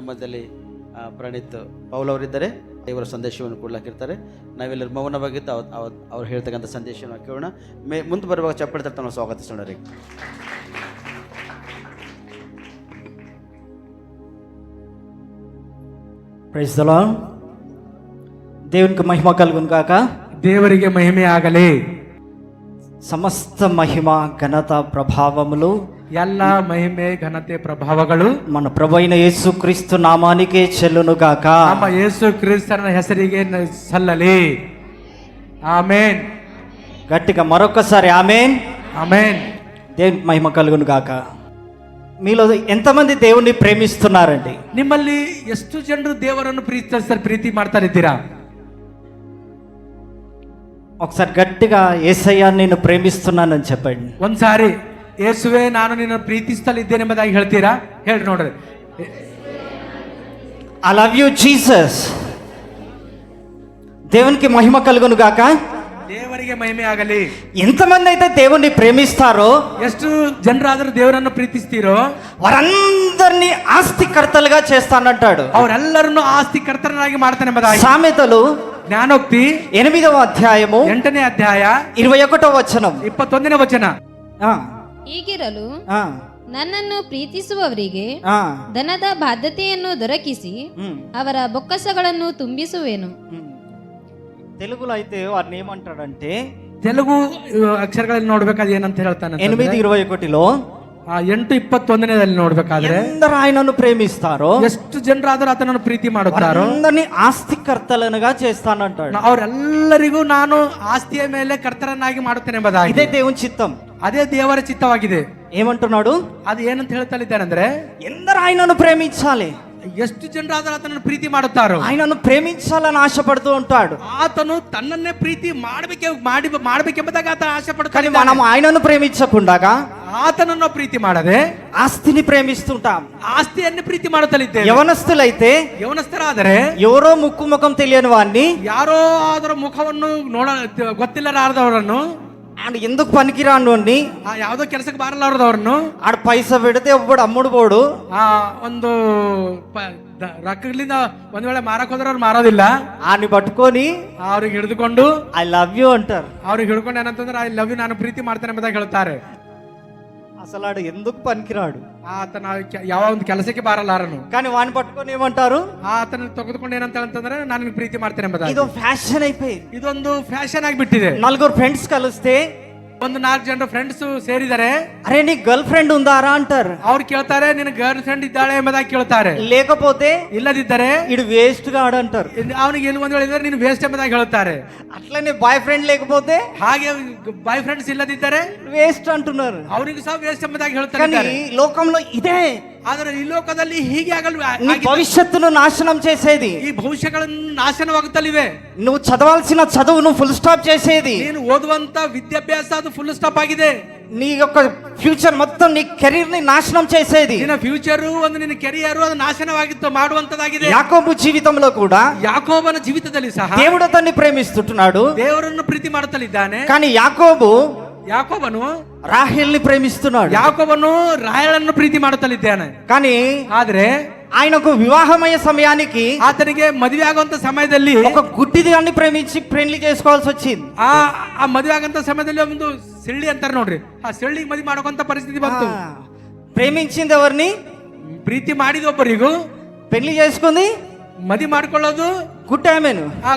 ನಮ್ಮದಲ್ಲಿ ಆ, ಪ್ರಣೀತ್ ಪೌಲ್ ಅವರಿದ್ದಾರೆ ದೇವರ ಸಂದೇಶವನ್ನು ಕೊಡ್ಲಾಕಿರ್ತಾರೆ ನಾವೆಲ್ಲರೂ ಮೌನವಾಗಿದ್ದು ಅವ್ ಅವ್ ಅವ್ರು ಹೇಳ್ತಕ್ಕಂಥ ಸಂದೇಶವನ್ನು ಕೇಳೋಣ ಮೇ ಮುಂದೆ ಬರುವಾಗ ಚಪ್ಪಳಿ ತಟ್ಟ ನಾವು ಸ್ವಾಗತಿಸೋಣ ರೀ ప్రైజ్ దలా దేవునికి మహిమ కలుగును కాక ದೇವರಿಗೆ ಮಹಿಮೆ ಆಗಲಿ సమస్త మహిమ ఘనత ప్రభావములు ಎಲ್ಲ ಮಹಿಮೆ ಘನತೆ ಪ್ರಭಾವಗಳು మన ప్రభు అయిన యేసుక్రీస్తు నామానికే చెల్లును గాక ನಮ್ಮ ಯೇಸು ಕ್ರಿಸ್ತನ ಹೆಸರಿಗೆ ನ- ಸಲ್ಲಲಿ ಆಮೇನ್ గట్టిగా మరొకసారి ఆమెన్ ಆಮೇನ್ దేవునికి మహిమ కలుగును గాక మీలో ఎంతమంది దేవుణ్ణి ప్రేమిస్తున్నారండి ನಿಮ್ಮಲ್ಲಿ ಎಷ್ಟು ಜನರು ದೇವರನ್ನು ಪ್ರೀತಿಸ್ತಾರೆ ಪ್ರೀತಿ ಮಾಡ್ತಾ ಇದ್ದೀರಾ ఒకసారి గట్టిగా ఏసయ్యా నేను ప్రేమిస్తున్నానని చెప్పండి ಒಂದ್ಸಾರಿ ಯೇಸುವೆ ನಾನು ನಿನ್ನ ಪ್ರೀತಿಸ್ತಲಿದ್ದೇನೆ ಎಂಬುದಾಗಿ ಹೇಳ್ತೀರಾ ಹೇಳಿ ನೋಡ್ರಿ ఐ లవ్ యూ జీసస్ దేవునికి మహిమ కలుగును గాక ದೇವರಿಗೆ ಮಹಿಮೆ ಆಗಲಿ ఎంతమంది అయితే దేవుణ్ణి ప్రేమిస్తారో ಎಷ್ಟು ಜನರಾದರೂ ದೇವರನ್ನು ಪ್ರೀತಿಸ್ತೀರೋ వారందరినీ ఆస్తికర్తలుగా చేస్తానంటాడు ಅವರೆಲ್ಲರನ್ನು ಆಸ್ತಿ ಕರ್ತನಾಗಿ ಮಾಡ್ತಾನೆ ಎಂಬುದಾಗಿ సామెతలు ಜ್ಞಾನೋಕ್ತಿ ఎనిమిదవ అధ్యాయము ಎಂಟನೇ ಅಧ್ಯಾಯ ఇరవై ఒకటో వచనం ಇಪ್ಪತ್ತೊಂದನೇ ವಚನ ఆ, ಹೀಗಿರಲು ఆ, ನನ್ನನ್ನು ಪ್ರೀತಿಸುವವರಿಗೆ ఆ, ಧನದ ಬಾಧ್ಯತೆಯನ್ನು ದೊರಕಿಸಿ ఉమ్, ಅವರ ಬೊಕ್ಕಸಗಳನ್ನು ತುಂಬಿಸುವೆನು ఉమ్. తెలుగులో అయితే వారిని ఏమంటాడంటే ತೆಲುಗು ಆ, ಅಕ್ಷರಗಳಲ್ಲಿ ನೋಡ್ಬೇಕಾದ್ರೆ ಏನಂತ ಹೇಳ್ತಾನೆ ఎనిమిది ఇరవై ఒకటిలో ಆ, ಎಂಟು ಇಪ್ಪತ್ತೊಂದನೇದಲ್ಲಿ ನೋಡ್ಬೇಕಾದ್ರೆ ఎందరు ఆయనను ప్రేమిస్తారో ಎಷ್ಟು ಜನರಾದರೂ ಆತನನ್ನು ಪ್ರೀತಿ ಮಾಡುತ್ತಾರೋ అందరినీ ఆస్తికర్తలనుగా చేస్తానంటాడు ಅವರೆಲ್ಲರಿಗೂ ನಾನು ಆಸ್ತಿಯ ಮೇಲೆ ಕರ್ತರನ್ನಾಗಿ ಮಾಡುತ್ತೇನೆ ಎಂಬುದಾಗಿ ఇదే దేవుని చిత్తం ಅದೇ ದೇವರ ಚಿತ್ತವಾಗಿದೆ ఏమంటున్నాడు ಅದು ಏನಂತ ಹೇಳ್ತಲಿದ್ದಾನಂದ್ರೆ ఎందరు ఆయనను ప్రేమించాలి ಎಷ್ಟು ಜನರಾದರೂ ಆತನನ್ನು ಪ್ರೀತಿ ಮಾಡುತ್ತಾರೋ ఆయనను ప్రేమించాలని ఆశపడుతూ ఉంటాడు ಆತನು ತನ್ನನ್ನೇ ಪ್ರೀತಿ ಮಾಡಬೇಕೆ ಮಾಡಿ ಮಾಡ್ಬೇಕೆಂಬುದಾಗಿ ಆತ ಆಸೆ కానీ ಪಡ್ತಾನೆ మనం ఆయనను ప్రేమించకుండా ಆತನನ್ನು ಪ್ರೀತಿ ಮಾಡದೆ ఆస్తిని ప్రేమిస్తుంటాం ಆಸ್ತಿಯನ್ನೇ ಪ್ರೀತಿ ಮಾಡುತ್ತಲಿದ್ದೇವೆ యవనస్తులైతే ಯವನಸ್ಥರಾದರೆ ఎవరో ముక్కు ముఖం తెలియని వాడిని ಯಾರೋ ಅದರ ಮುಖವನ್ನು ನೋಡ ಗೊತ್ತಿಲ್ಲರಾದವರನ್ನು అండ్ ఎందుకు పనికిరాండోని ಆ, ಯಾವ್ದೋ ಕೆಲಸಕ್ಕೆ ಬಾರಲಾರ್ದು ಅವ್ರನ್ನು. ఆడ ಪೈಸ ಬಿಡದೆ ఎవ్వడు అమ్ముడు ಬೋಡು. ಆ, ಒಂದು ಪ- ದ- ರೊಕ್ಕಗಳಿಂದ ಒಂದ್ ವೇಳೆ ಮಾರಕ್ ಹೋದ್ರೆ ಅವ್ರು ಮಾರೋದಿಲ್ಲ. ఆడిని పట్టుకొని ಅವ್ರಿಗೆ ಹಿಡಿದುಕೊಂಡು. ఐ లవ్ యూ అంటారు ಅವ್ರಿಗೆ ಹಿಡ್ಕೊಂಡು ಏನಂತಂದ್ರೆ ಐ ಲವ್ ಯು ನಾನು ಪ್ರೀತಿ ಮಾಡ್ತೇನೆ ಅಂತ ಹೇಳ್ತಾರೆ. అసలు ఆడు ఎందుకు పనికిరాడు ಆತನ ಕೆ- ಯಾವ ಒಂದು ಕೆಲಸಕ್ಕೆ ಬಾರಲಾರನು కానీ వాడిని పట్టుకొని ఏమంటారు ಆತನ ತೆಗೆದುಕೊಂಡು ಏನಂತ ಅಂತಂದ್ರೆ ನಾನು ನಿನ್ಗೆ ಪ್ರೀತಿ ಮಾಡ್ತೇನೆ ಎಂಬುದಾಗಿ ఇదో ఫ్యాషన్ అయిపోయింది ಇದೊಂದು ಫ್ಯಾಷನ್ ಆಗಿಬಿಟ್ಟಿದೆ నలుగురు ఫ్రెండ్స్ కలిస్తే ಒಂದು ನಾಲ್ಕು ಜನರು ಫ್ರೆಂಡ್ಸ್ ಸೇರಿದರೆ అరే నీ గర్ల్ ఫ్రెండ్ ఉందారా అంటారు ಅವ್ರು ಕೇಳ್ತಾರೆ ನಿನ್ನ ಗರ್ಲ್ ಫ್ರೆಂಡ್ ಇದ್ದಾಳೆ ಎಂಬುದಾಗಿ ಕೇಳ್ತಾರೆ లేకపోతే ಇಲ್ಲದಿದ್ದರೆ ఇడు వేస్ట్ గాడు అంటారు ಅವನಿಗೆ ಎಲ್ಲಿ ಒಂದು ಹೇಳಿದ್ರೆ ನೀನು ವೇಸ್ಟ್ ಎಂಬುದಾಗಿ ಹೇಳುತ್ತಾರೆ అట్లనే బాయ్ ఫ్రెండ్ లేకపోతే ಹಾಗೆ ಬಾಯ್ ಫ್ರೆಂಡ್ಸ್ ಇಲ್ಲದಿದ್ದರೆ వేస్ట్ అంటున్నారు ಅವನಿಗೂ ಸಹ ವೇಸ್ಟ್ ಎಂಬುದಾಗಿ కానీ ಹೇಳ್ತಾರೆ లోకంలో ఇదే ಆದರೆ ಈ ಲೋಕದಲ್ಲಿ ಹೀಗೆ ಆಗಲು నీ భవిష్యత్తును నాశనం చేసేది ಈ ಭವಿಷ್ಯಗಳನ್ನು ನಾಶನವಾಗುತ್ತಲಿವೆ నువ్వు చదవాల్సిన చదువును ఫుల్ స్టాప్ చేసేది ನೀನು ಓದುವಂತ ವಿದ್ಯಾಭ್ಯಾಸ ಅದು ಫುಲ್ ಸ್ಟಾಪ್ ಆಗಿದೆ నీ యొక్క ఫ్యూచర్ మొత్తం నీ కెరీర్ ని నాశనం చేసేది ನಿನ್ನ ಫ್ಯೂಚರ್ ಒಂದು ನಿನ್ನ ಕೆರಿಯರ್ ಅದು ನಾಶನವಾಗಿತ್ತು ಮಾಡುವಂತದಾಗಿದೆ యాకోబు జీవితంలో కూడా ಯಾಕೋಬನ ಜೀವಿತದಲ್ಲಿ ಸಹ దేవుడు అతన్ని ప్రేమిస్తుంటున్నాడు ದೇವರನ್ನು ಪ್ರೀತಿ ಮಾಡುತ್ತಲಿದ್ದಾನೆ కానీ యాకోబు ಯಾಕೋಬನು రాహేల్ని ప్రేమిస్తున్నాడు ಯಾಕೋಬನು ರಾಯಳನ್ನು ಪ್ರೀತಿ ಮಾಡುತ್ತಲಿದ್ದಾನೆ కానీ ಆದ್ರೆ ఆయనకు వివాహమయ్యే సమయానికి ಆತನಿಗೆ ಮದುವೆ ಆಗುವಂತ ಸಮಯದಲ್ಲಿ ఒక గుడ్డిదాన్ని ప్రేమించి పెళ్లి చేసుకోవాల్సి వచ్చింది ಆ ಆ ಮದುವೆ ಆಗಂತ ಸಮಯದಲ್ಲಿ ಒಂದು ಸಿಳ್ಳಿ ಅಂತಾರೆ ನೋಡ್ರಿ ಆ ಸಿಳ್ಳಿಗೆ ಮದುವೆ ಮಾಡೋಕಂತ ಪರಿಸ್ಥಿತಿ ಬಂತು ఆ, ప్రేమించింది ఎవరిని ಪ್ರೀತಿ ಮಾಡಿದ ಒಬ್ಬರಿಗೂ పెళ్లి చేసుకుంది ಮದುವೆ ಮಾಡ್ಕೊಳ್ಳೋದು గుడ్డామెను ಆ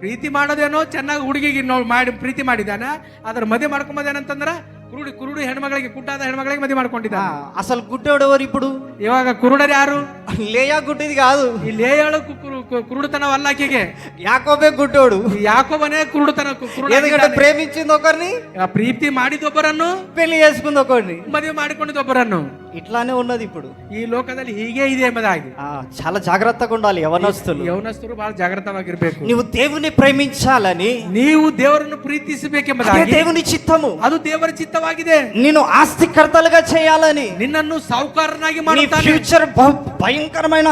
ಪ್ರೀತಿ ಮಾಡೋದೇನೋ ಚೆನ್ನಾಗಿ ಹುಡುಗಿಗೆ ನೋಡಿ ಮಾಡಿ ಪ್ರೀತಿ ಮಾಡಿದಾನ ಅದ್ರ ಮದುವೆ ಮಾಡ್ಕೊಂಬೋದೇನಂತಂದ್ರ ಕುರುಡು ಕುರುಡು ಹೆಣ್ಮಗಳಿಗೆ ಕುಟ್ಟಾದ ಹೆಣ್ಮಗಳಿಗೆ ಮದುವೆ ಮಾಡ್ಕೊಂಡಿದ್ದ ಅಸಲು ಗುಡ್ಡೋಡವರು ಇಪ್ಪಡು ಇವಾಗ ಕುರುಡರು ಯಾರು ಲೇಯ ಗುಡ್ಡಿದ್ ಕಾದು ಈ ಲೇಯಾಳು కురుడుతనం వల్ల యాకోబే గుడ్డోడు. యాకోబనే కురుడుతనం ఎందుకంటే ప్రేమించింది ఒకరిని ప్రీతి మాడి దొబ్బరన్ను? పెళ్ళి చేసుకుంది ఒకరిని. మదుವೆ మాడికొండిది దొబ్బరన్ను. ఇట్లానే ఉన్నది ఇప్పుడు ಈ ಲೋಕದಲ್ಲಿ ಹೀಗೆ ಇದೆ ಎಂಬುದಾಗಿ ఆ, చాలా జాగ్రత్తగా ఉండాలి యవనస్తులు ಯೌನಸ್ಥರು ಬಹಳ ಜಾಗೃತವಾಗಿರ್ಬೇಕು నువ్వు దేవుని ప్రేమించాలని ನೀವು ದೇವರನ್ನು అదే ಪ್ರೀತಿಸಬೇಕೆಂಬುದಾಗಿ దేవుని చిత్తము ಅದು ದೇವರ ಚಿತ್ತವಾಗಿದೆ నేను ఆస్తికర్తలుగా చేయాలని ನಿನ್ನನ್ನು ಸಾಹುಕಾರನಾಗಿ నీ ಮಾಡುತ್ತಾನೆ ఫ్యూచర్ బహు భయంకరమైన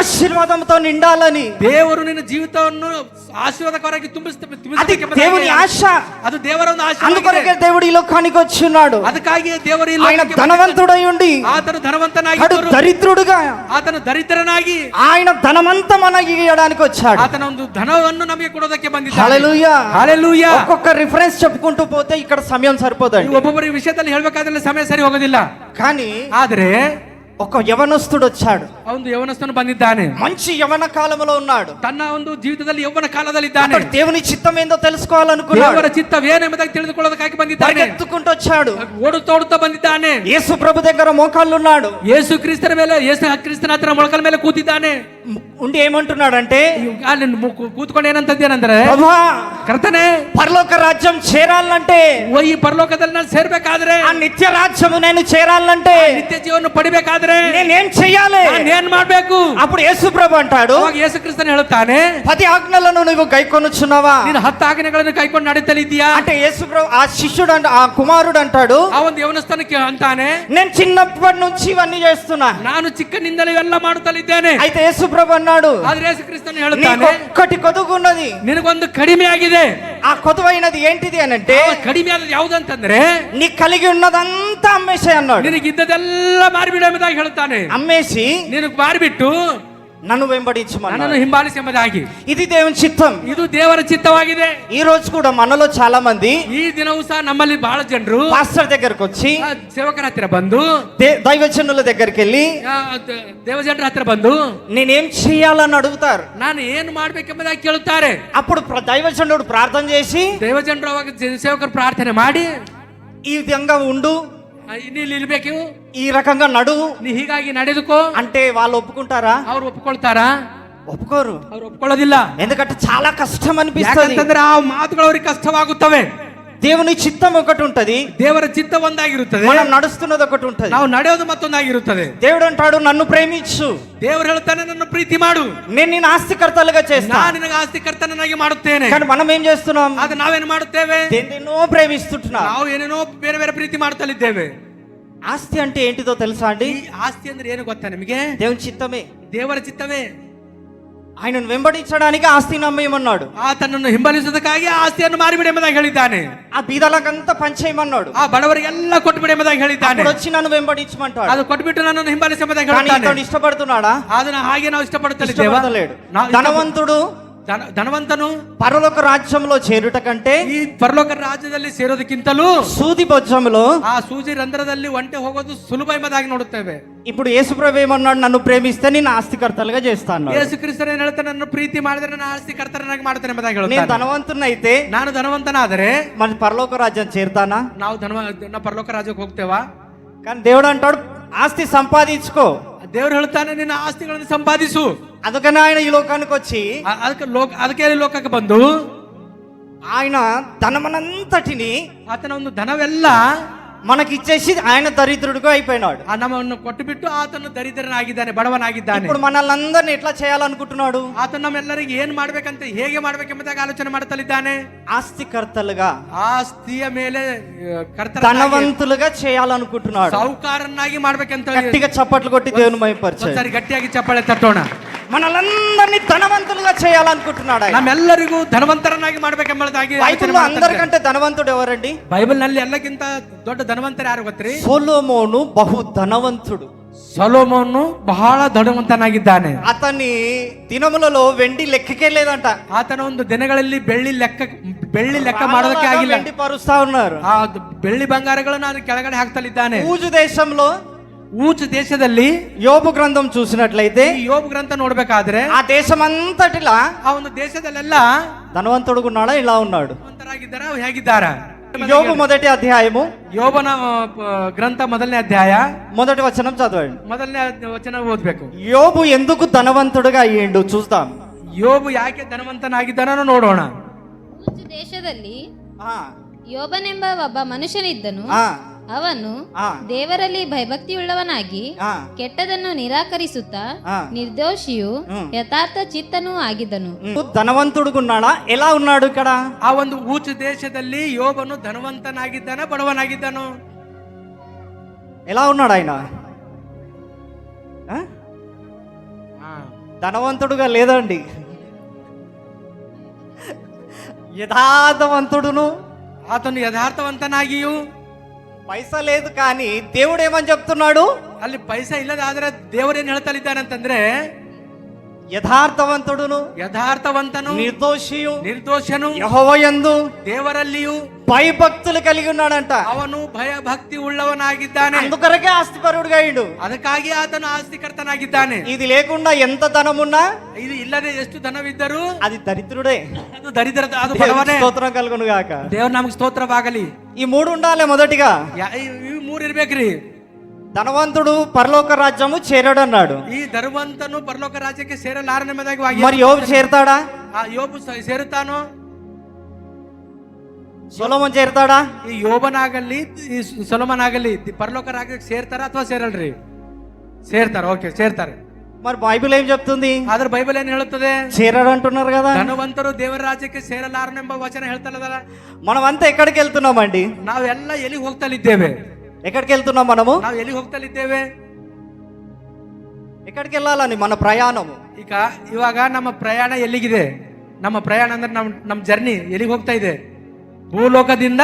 ఆశీర్వాదంతో నిండాలని ದೇವರು ನಿನ್ನ ಜೀವಿತವನ್ನು ಆಶೀರ್ವಾದಕರವಾಗಿ ತುಂಬಿಸ್ತ అది ತುಂಬಿಸಬೇಕೆಂಬುದಾಗಿ దేవుని ఆశ ಅದು ದೇವರ ಒಂದು ಆಶೀರ್ವಾದ అందుకొరకే దేవుడు ఈ లోకానికి వచ్చి ఉన్నాడు ಅದಕ್ಕಾಗಿ ದೇವರು ಈ ఆయన ಲೋಕಕ್ಕೆ ధనవంతుడై ఉండి ಆತನು అడు ಧನವಂತನಾಗಿದ್ದರು దరిద్రుడుగా ಆತನು ದರಿದ್ರನಾಗಿ ఆయన ధనమంతా మనకి ఇవ్వడానికి వచ్చాడు ಆತನ ಒಂದು ಧನವನ್ನು ನಮಗೆ ಕೊಡೋದಕ್ಕೆ ಬಂದಿದ್ದಾನೆ హల్లెలూయా ಹಾಲೆಲೂಯಾ ఒక్కొక్క రిఫరెన్స్ చెప్పుకుంటూ పోతే ఇక్కడ సమయం సరిపోదండి ಒಬ್ಬೊಬ್ಬರ ವಿಷಯದಲ್ಲಿ ಹೇಳ್ಬೇಕಾದ್ರೆ ಸಮಯ ಸರಿ ಹೋಗೋದಿಲ್ಲ కానీ ಆದ್ರೆ ఒక యవనస్తుడు వచ్చాడు ಆ ಒಂದು ಯವನಸ್ಥನು ಬಂದಿದ್ದಾನೆ మంచి యవన కాలంలో ఉన్నాడు ತನ್ನ ಒಂದು ಜೀವಿತದಲ್ಲಿ ಯೌವನ ಕಾಲದಲ್ಲಿದ್ದಾನೆ అతడు దేవుని చిత్తం ఏందో తెలుసుకోవాలనుకున్నాడు ದೇವರ ಚಿತ್ತವೇನೆಂಬುದಾಗಿ ತಿಳಿದುಕೊಳ್ಳೋದಕ್ಕಾಗಿ ಬಂದಿದ್ದಾನೆ పరిగెత్తుకుంటూ వచ్చాడు ಓಡುತ್ತಾ ಓಡುತ್ತಾ ಬಂದಿದ್ದಾನೆ యేసు ప్రభు దగ్గర మోకాళ్ళు ఉన్నాడు ಯೇಸು ಕ್ರಿಸ್ತನ ಮೇಲೆ ಯೇಸು ಕ್ರಿಸ್ತನ ಹತ್ರ ಮೊಳಕಲ ಮೇಲೆ ಕೂತಿದ್ದಾನೆ ఉండి ఏమంటున్నాడంటే ಅಲ್ಲಿ ಮು- ಕೂ- ಕೂತ್ಕೊಂಡು ಏನಂತದ್ದೇನಂದ್ರೆ ప్రభా ಕರ್ತನೆ పరలోక రాజ్యం చేరాలంటే ಓ, ಈ ಪರಲೋಕದಲ್ಲಿ ನಾನು ಸೇರ್ಬೇಕಾದ್ರೆ ఆ నిత్య రాజ్యము నేను చేరాలంటే ನಿತ್ಯ ಜೀವನ ಪಡಿಬೇಕಾದ್ರೆ నేనేం చెయ్యాలి ನಾನು ಏನ್ ಮಾಡ್ಬೇಕು అప్పుడు యేసు ప్రభు అంటాడు ಅವಾಗ ಯೇಸು ಕ್ರಿಸ್ತನ್ ಹೇಳುತ್ತಾನೆ పది ఆజ్ఞలను నువ్వు గైకొనుచున్నావా ನೀನು ಹತ್ತು ಆಜ್ಞೆಗಳನ್ನು ಕೈಕೊಂಡು ನಡೀತಲಿ ಇದೀಯಾ అంటే యేసు ప్రభు ఆ శిష్యుడు అంట ఆ కుమారుడు అంటాడు ಆ ಒಂದು ಯವನಸ್ಥಾನಕ್ಕೆ ಅಂತಾನೆ నేను చిన్నప్పటి నుంచి ఇవన్నీ చేస్తున్నా ನಾನು ಚಿಕ್ಕನಿಂದಲೇ ಇವೆಲ್ಲ ಮಾಡುತ್ತಲಿದ್ದೇನೆ అయితే యేసు ప్రభు అన్నాడు ಆದ್ರೆ ಯೇಸು ಕ್ರಿಸ್ತನ್ నీకు ಹೇಳುತ್ತಾನೆ ఒక్కటి కొదుగున్నది ನಿನಗೊಂದು ಕಡಿಮೆ ಆಗಿದೆ ఆ కొదువైనది ఏంటిది అని అంటే ಆ ಕಡಿಮೆ ಆದದ್ದು ಯಾವುದಂತಂದ್ರೆ నీ కలిగి ఉన్నదంతా ಅಂತಾ ಅಮ್ಮೇಸೆ ಅನ್ನೋಡು ನಿನಗೆ ಇದ್ದದೆಲ್ಲ ಮಾರಿಬಿಡು ಎಂಬುದಾಗಿ ಹೇಳುತ್ತಾನೆ. అమ్మేసి ನೀನು ಮಾರಿಬಿಟ್ಟು నన్ను వెంబడించమన్నాడు నన్ను హింబాలిసి ఇది దేవుని చిత్తం ఇది దేవర చిత్తవాಗಿದೆ ఈ రోజు కూడా మనలో చాలా మంది ఈ దినవు సಹ నమ్మల్ని బాళ జనరు పాస్టర్ దగ్గరకు వచ్చి సేవకರ హత్ర బంధు దైవజనుల దగ్గరికి వెళ్ళి దేవజనర హత్ర బంధు నేనేం చేయాలని అడుగుతారు? నన్ను ఏం మాడబేకెంబదాగి ಕೇಳುತ್ತಾರೆ. అప్పుడు దైవజనుడు ప్రార్థన చేసి దైవజనరు సేవకరు ప్రార్థన మాడి ఈ విధంగా ఉండు ಆ, ನೀ ಇಲ್ಲಿ ಇರ್ಬೇಕು ఈ రకంగా నడువు ನೀ ಹೀಗಾಗಿ ನಡೆದುಕೋ అంటే వాళ్ళు ఒప్పుకుంటారా ಅವ್ರು ಒಪ್ಕೊಳ್ತಾರಾ ఒప్పుకోరు ಅವ್ರು ಒಪ್ಕೊಳ್ಳೋದಿಲ್ಲ ఎందుకంటే చాలా కష్టం అనిపిస్తుంది ಯಾಕಂತಂದ್ರೆ ಆ ಮಾತುಗಳು ಅವ್ರಿಗೆ ಕಷ್ಟವಾಗುತ್ತವೆ దేవుని చిత్తం ఒకటి ఉంటది ದೇವರ ಚಿತ್ತ ಒಂದಾಗಿರುತ್ತದೆ మనం నడుస్తున్నది ఒకటి ఉంటది ನಾವು ನಡೆಯೋದು ಮತ್ತೊಂದಾಗಿರುತ್ತದೆ దేవుడు అంటాడు నన్ను ప్రేమించు ದೇವರು ಹೇಳ್ತಾನೆ ನನ್ನ ಪ್ರೀತಿ ಮಾಡು నేను నేను ఆస్తికర్తలుగా చేస్తా ನಾನು ನಿನಗೆ ಆಸ್ತಿ ಕರ್ತನನ್ನಾಗಿ ಮಾಡುತ್ತೇನೆ కానీ మనం ఏం చేస్తున్నాం ಅದು ನಾವೇನು ಮಾಡುತ್ತೇವೆ దేన్నో ప్రేమిస్తుంటున్నాం ನಾವು ಏನೇನೋ ಬೇರೆ ಬೇರೆ ಪ್ರೀತಿ ಮಾಡ್ತಲಿದ್ದೇವೆ ఆస్తి అంటే ఏంటిదో తెలుసా అండి ಈ ಆಸ್ತಿ ಅಂದ್ರೆ ಏನು ಗೊತ್ತಾ ನಿಮಗೆ దేవుని చిత్తమే ದೇವರ ಚಿತ್ತವೇ ఆయనను వెంబడించడానికి ఆస్తి నమ్మేయమన్నాడు ಆತನನ್ನು ಹಿಂಬಾಲಿಸುವುದಕ್ಕಾಗಿ ಆ ಆಸ್ತಿಯನ್ನು ಮಾರಿಬಿಡಿ ಎಂಬುದಾಗಿ ಹೇಳಿದ್ದಾನೆ ఆ బీదలకంతా పంచేయమన్నాడు ಆ ಬಡವರಿಗೆಲ್ಲ ಕೊಟ್ಬಿಡಿ ಎಂಬುದಾಗಿ ಹೇಳಿದ್ದಾನೆ అప్పుడు వచ్చి నన్ను వెంబడించమంటాడు ಅದು ಕೊಟ್ಬಿಟ್ಟು ನನ್ನನ್ನು ಹಿಂಬಾಲಿಸಿ ಎಂಬುದಾಗಿ కానీ ಹೇಳ್ತಾನೆ ఇతడు ఇష్టపడుతున్నాడా ಅದನ್ನ ಹಾಗೆ ನಾವು ಇಷ್ಟಪಡುತ್ತಲಿದ್ದೇವೆ ఇష్టపడలేడు ధనవంతుడు ಧನವಂತನು పరలోక రాజ్యంలో చేరుట కంటే ಈ ಪರಲೋಕ ರಾಜ್ಯದಲ್ಲಿ ಸೇರೋದಕ್ಕಿಂತಲೂ సూది బొజ్జములో ಆ ಸೂಜಿ ರಂಧ್ರದಲ್ಲಿ ಒಂಟೆ ಹೋಗೋದು ಸುಲಭ ಎಂಬುದಾಗಿ ನೋಡುತ್ತೇವೆ ఇప్పుడు యేసుప్రభు ఏమన్నాడు నన్ను ప్రేమిస్తే నేను ఆస్తికర్తలుగా చేస్తాను ಯೇಸು ಕ್ರಿಸ್ತನ ಏನ್ ಹೇಳ್ತಾನೆ ನನ್ನ ಪ್ರೀತಿ ಮಾಡಿದ್ರೆ ನಾನು ಆಸ್ತಿ ಕರ್ತನಾಗಿ ಮಾಡ್ತೇನೆ ಎಂಬುದಾಗಿ నేను ಹೇಳ್ತಾನೆ ధనవంతున్నైతే ನಾನು ಧನವಂತನಾದರೆ మన పరలోక రాజ్యం చేరుతానా ನಾವು ಧನವ ನಾವು ಪರಲೋಕ ರಾಜ್ಯಕ್ಕೆ ಹೋಗ್ತೇವಾ కానీ దేవుడు అంటాడు ఆస్తి సంపాదించుకో ದೇವ್ರು ಹೇಳ್ತಾನೆ ನಿನ್ನ ಆಸ್ತಿಗಳನ್ನು ಸಂಪಾದಿಸು అందుకని ఆయన ఈ లోకానికి వచ్చి ಅ- ಅದಕ್ಕೆ ಲೋಕ ಅದಕ್ಕೆ ಲೋಕಕ್ಕೆ ಬಂದು ఆయన ధనమనంతటిని ಆತನ ಒಂದು ಧನವೆಲ್ಲ మనకిచ్చేసి ఆయన దరిద్రుడిగా అయిపోయినాడు ಆ ನಮ್ಮನ್ನು ಕೊಟ್ಟು ಬಿಟ್ಟು ಆತನು ದರಿದ್ರನಾಗಿದ್ದಾನೆ ಬಡವನಾಗಿದ್ದಾನೆ ఇప్పుడు మనల్ని అందరిని ఎట్లా చేయాలనుకుంటున్నాడు ಆತ ನಮ್ಮೆಲ್ಲರಿಗೆ ಏನ್ ಮಾಡ್ಬೇಕಂತ ಹೇಗೆ ಮಾಡ್ಬೇಕೆಂಬುದಾಗಿ ಆಲೋಚನೆ ಮಾಡುತ್ತಲಿದ್ದಾನೆ ఆస్తికర్తలుగా ಆಸ್ತಿಯ ಮೇಲೆ ಕರ್ತರ ధనవంతులుగా చేయాలనుకుంటున్నాడు ಸಾಹುಕಾರನ್ನಾಗಿ ಮಾಡ್ಬೇಕಂತ గట్టిగా చప్పట్లు కొట్టి దేవుని మైపరిచాడు ಒಂದ್ಸಾರಿ ಗಟ್ಟಿಯಾಗಿ ಚಪ್ಪಾಳೆ ತಟ್ಟೋಣ మనలందరినీ ధనవంతులుగా చేయాలనుకుంటున్నాడు ఆయన ನಮ್ಮೆಲ್ಲರಿಗೂ ಧನವಂತರನ್ನಾಗಿ ಮಾಡ್ಬೇಕೆಂಬುದಾಗಿ ಆಲೋಚನೆ బైబిల్లో ಮಾಡ್ತಾನೆ. అందరికంటే ధనవంతుడు ఎవరండి ಬೈಬಲ್ ನಲ್ಲಿ ಎಲ್ಲಕ್ಕಿಂತ ದೊಡ್ಡ ಧನವಂತರ ಯಾರು ಗೊತ್ತ್ರಿ సొలోమోను బహు ధనవంతుడు ಸೊಲೋಮೋನು ಬಹಳ ಧನವಂತನಾಗಿದ್ದಾನೆ అతని దినములలో వెండి లెక్కకే లేదంట ಆತನ ಒಂದು ದಿನಗಳಲ್ಲಿ ಬೆಳ್ಳಿ ಲೆಕ್ಕ ಬೆಳ್ಳಿ ಲೆಕ್ಕ ಮಾಡೋದಕ್ಕೆ ಆಗಿಲ್ಲ వెండి పరుస్తా ఉన్నారు ಆ ದ್- ಬೆಳ್ಳಿ ಬಂಗಾರಗಳನ್ನು ಅದು ಕೆಳಗಡೆ ಹಾಕ್ತಲಿದ್ದಾನೆ ఊజు దేశంలో ಊಚ್ ದೇಶದಲ್ಲಿ యోబు గ్రంథం చూసినట్లయితే ಈ ಯೋಬ್ ಗ್ರಂಥ ನೋಡ್ಬೇಕಾದ್ರೆ ఆ దేశం అంతటిలా ಆ ಒಂದು ದೇಶದಲ್ಲೆಲ್ಲ ధనవంతుడు ఉన్నాడా ఇలా ఉన్నాడు ಧನವಂತರಾಗಿದ್ದಾರ ಹೇಗಿದ್ದಾರ యోబు మొదటి అధ్యాయము ಯೋಬನ ಆ, ಪ- ಗ್ರಂಥ ಮೊದಲನೇ ಅಧ್ಯಾಯ మొదటి వచనం చదవండి ಮೊದಲನೇ ಅಧ್ಯ- ವಚನ ಓದ್ಬೇಕು యోబు ఎందుకు ధనవంతుడుగా అయ్యిండు చూద్దాం ಯೋಬು ಯಾಕೆ ಧನವಂತನಾಗಿದ್ದಾನೋ ನೋಡೋಣ ಊಜು ದೇಶದಲ್ಲಿ ఆ, ಯೋಬನೆಂಬ ಒಬ್ಬ ಮನುಷ್ಯನಿದ್ದನು ఆ, ಅವನು ఆ, ದೇವರಲ್ಲಿ ಭಯಭಕ್ತಿಯುಳ್ಳವನಾಗಿ ఆ, ಕೆಟ್ಟದನ್ನು ನಿರಾಕರಿಸುತ್ತಾ ఆ. ನಿರ್ದೋಷಿಯು ಹ್ಮ್. ಯಥಾರ್ಥ ಚಿತ್ತನೂ ಆಗಿದ್ದನು ఉమ్. ధనవంతుడుగా ఉన్నాడా ఎలా ఉన్నాడు ఇక్కడ ಆ ಒಂದು ಊಚ ದೇಶದಲ್ಲಿ ಯೋಬನು ಧನವಂತನಾಗಿದ್ದಾನ ಬಡವನಾಗಿದ್ದಾನೋ ఎలా ఉన్నాడు ఆయన ఆ? ధనవంతుడుగా లేదండి యథార్థవంతుడును ಆತನು ಯಥಾರ್ಥವಂತನಾಗಿಯೂ పైసా లేదు కానీ దేవుడు ఏమని చెప్తున్నాడు ಅಲ್ಲಿ ಪೈಸಾ ಇಲ್ಲದಾದ್ರೆ ದೇವರೇನ್ ಹೇಳ್ತಲಿದ್ದಾನಂತಂದ್ರೆ ಯಥಾರ್ಥವಂತನು ಯಥಾರ್ಥವಂತನು ನಿರ್ದೋಷಿಯು ನಿರ್ದೋಷನು ಯಹೋವ ಎಂದು ದೇವರಲ್ಲಿಯೂ ಭಯಭಕ್ತಲು ಕಲಿಗಿ ಉನ್ನಾಡಂತ ಅವನು ಭಯಭಕ್ತಿ ಉಳ್ಳವನಾಗಿದ್ದಾನೆ. ಅಂದುಕರಕ್ಕೆ ಆಸ್ತಿ ಪರುಡ್ಗೈಂಡು ಅದಕ್ಕಾಗಿ ಆತನು ಆಸ್ತಿ ಕರ್ತನಾಗಿದ್ದಾನೆ. ಇದು ಲೇಕುಂಡ ಎಂತ ಧನಮುನ್ನ ಇದು ಇಲ್ಲದೆ ಎಷ್ಟು ಧನವಿದ್ದರೂ? ಅದು ದರಿದ್ರುಡೇ. ಅದು ದರಿದ್ರ ಅದು ಭಗವನೇ ಸ್ತೋತ್ರ ಕಲ್ಗೊಂಡು ಗಾಕ ದೇವ್ರ ನಮ್ಗೆ ಸ್ತೋತ್ರವಾಗಲಿ. ಈ ಮೂರು ಉಂಡಾಲೆ ಮೊದಟಿಗ ಈ ಮೂರು ಇರ್ಬೇಕ್ರಿ. ధనవంతుడు పరలోక రాజ్యము చేరడు అన్నాడు ಈ ಧರ್ಮವಂತನು ಪರಲೋಕ ರಾಜ್ಯಕ್ಕೆ ಸೇರಲಾರನೆಂಬುದಾಗಿ మరి యోబు చేరతాడా ಆ ಯೋಬು ಸ- ಸೇರುತ್ತಾನೋ సొలొమోన్ చేరతాడా ಈ ಯೋಬನಾಗಲಿ ಈ ಸೊಲಮನಾಗಲಿ ಪರಲೋಕ ರಾಜ್ಯಕ್ಕೆ ಸೇರ್ತಾರ ಅಥವಾ ಸೇರಲ್ರಿ ಸೇರ್ತಾರ ಓಕೆ ಸೇರ್ತಾರೆ మరి బైబిల్ ఏం చెప్తుంది ಆದ್ರೆ ಬೈಬಲ್ ಏನ್ ಹೇಳುತ್ತದೆ చేరడు అంటున్నారు కదా ಧನವಂತರು ದೇವರ ರಾಜ್ಯಕ್ಕೆ ಸೇರಲಾರನೆಂಬ ವಚನ ಹೇಳ್ತಲ್ಲದಲ್ಲ మనం అంతా ఎక్కడికి వెళ్తున్నామండి ನಾವೆಲ್ಲ ಎಲ್ಲಿಗೆ ಹೋಗ್ತಲಿದ್ದೇವೆ ఎక్కడికి వెళ్తున్నాం మనము ನಾವು ಎಲ್ಲಿಗೆ ಹೋಗ್ತಲಿದ್ದೇವೆ ఎక్కడికి వెళ్ళాలని మన ప్రయాణము ಈಗ ಇವಾಗ ನಮ್ಮ ಪ್ರಯಾಣ ಎಲ್ಲಿಗಿದೆ ನಮ್ಮ ಪ್ರಯಾಣ ಅಂದ್ರೆ ನಮ್ ನಮ್ ಜರ್ನಿ ಎಲ್ಲಿಗೆ ಹೋಗ್ತಾ ಇದೆ ಭೂಲೋಕದಿಂದ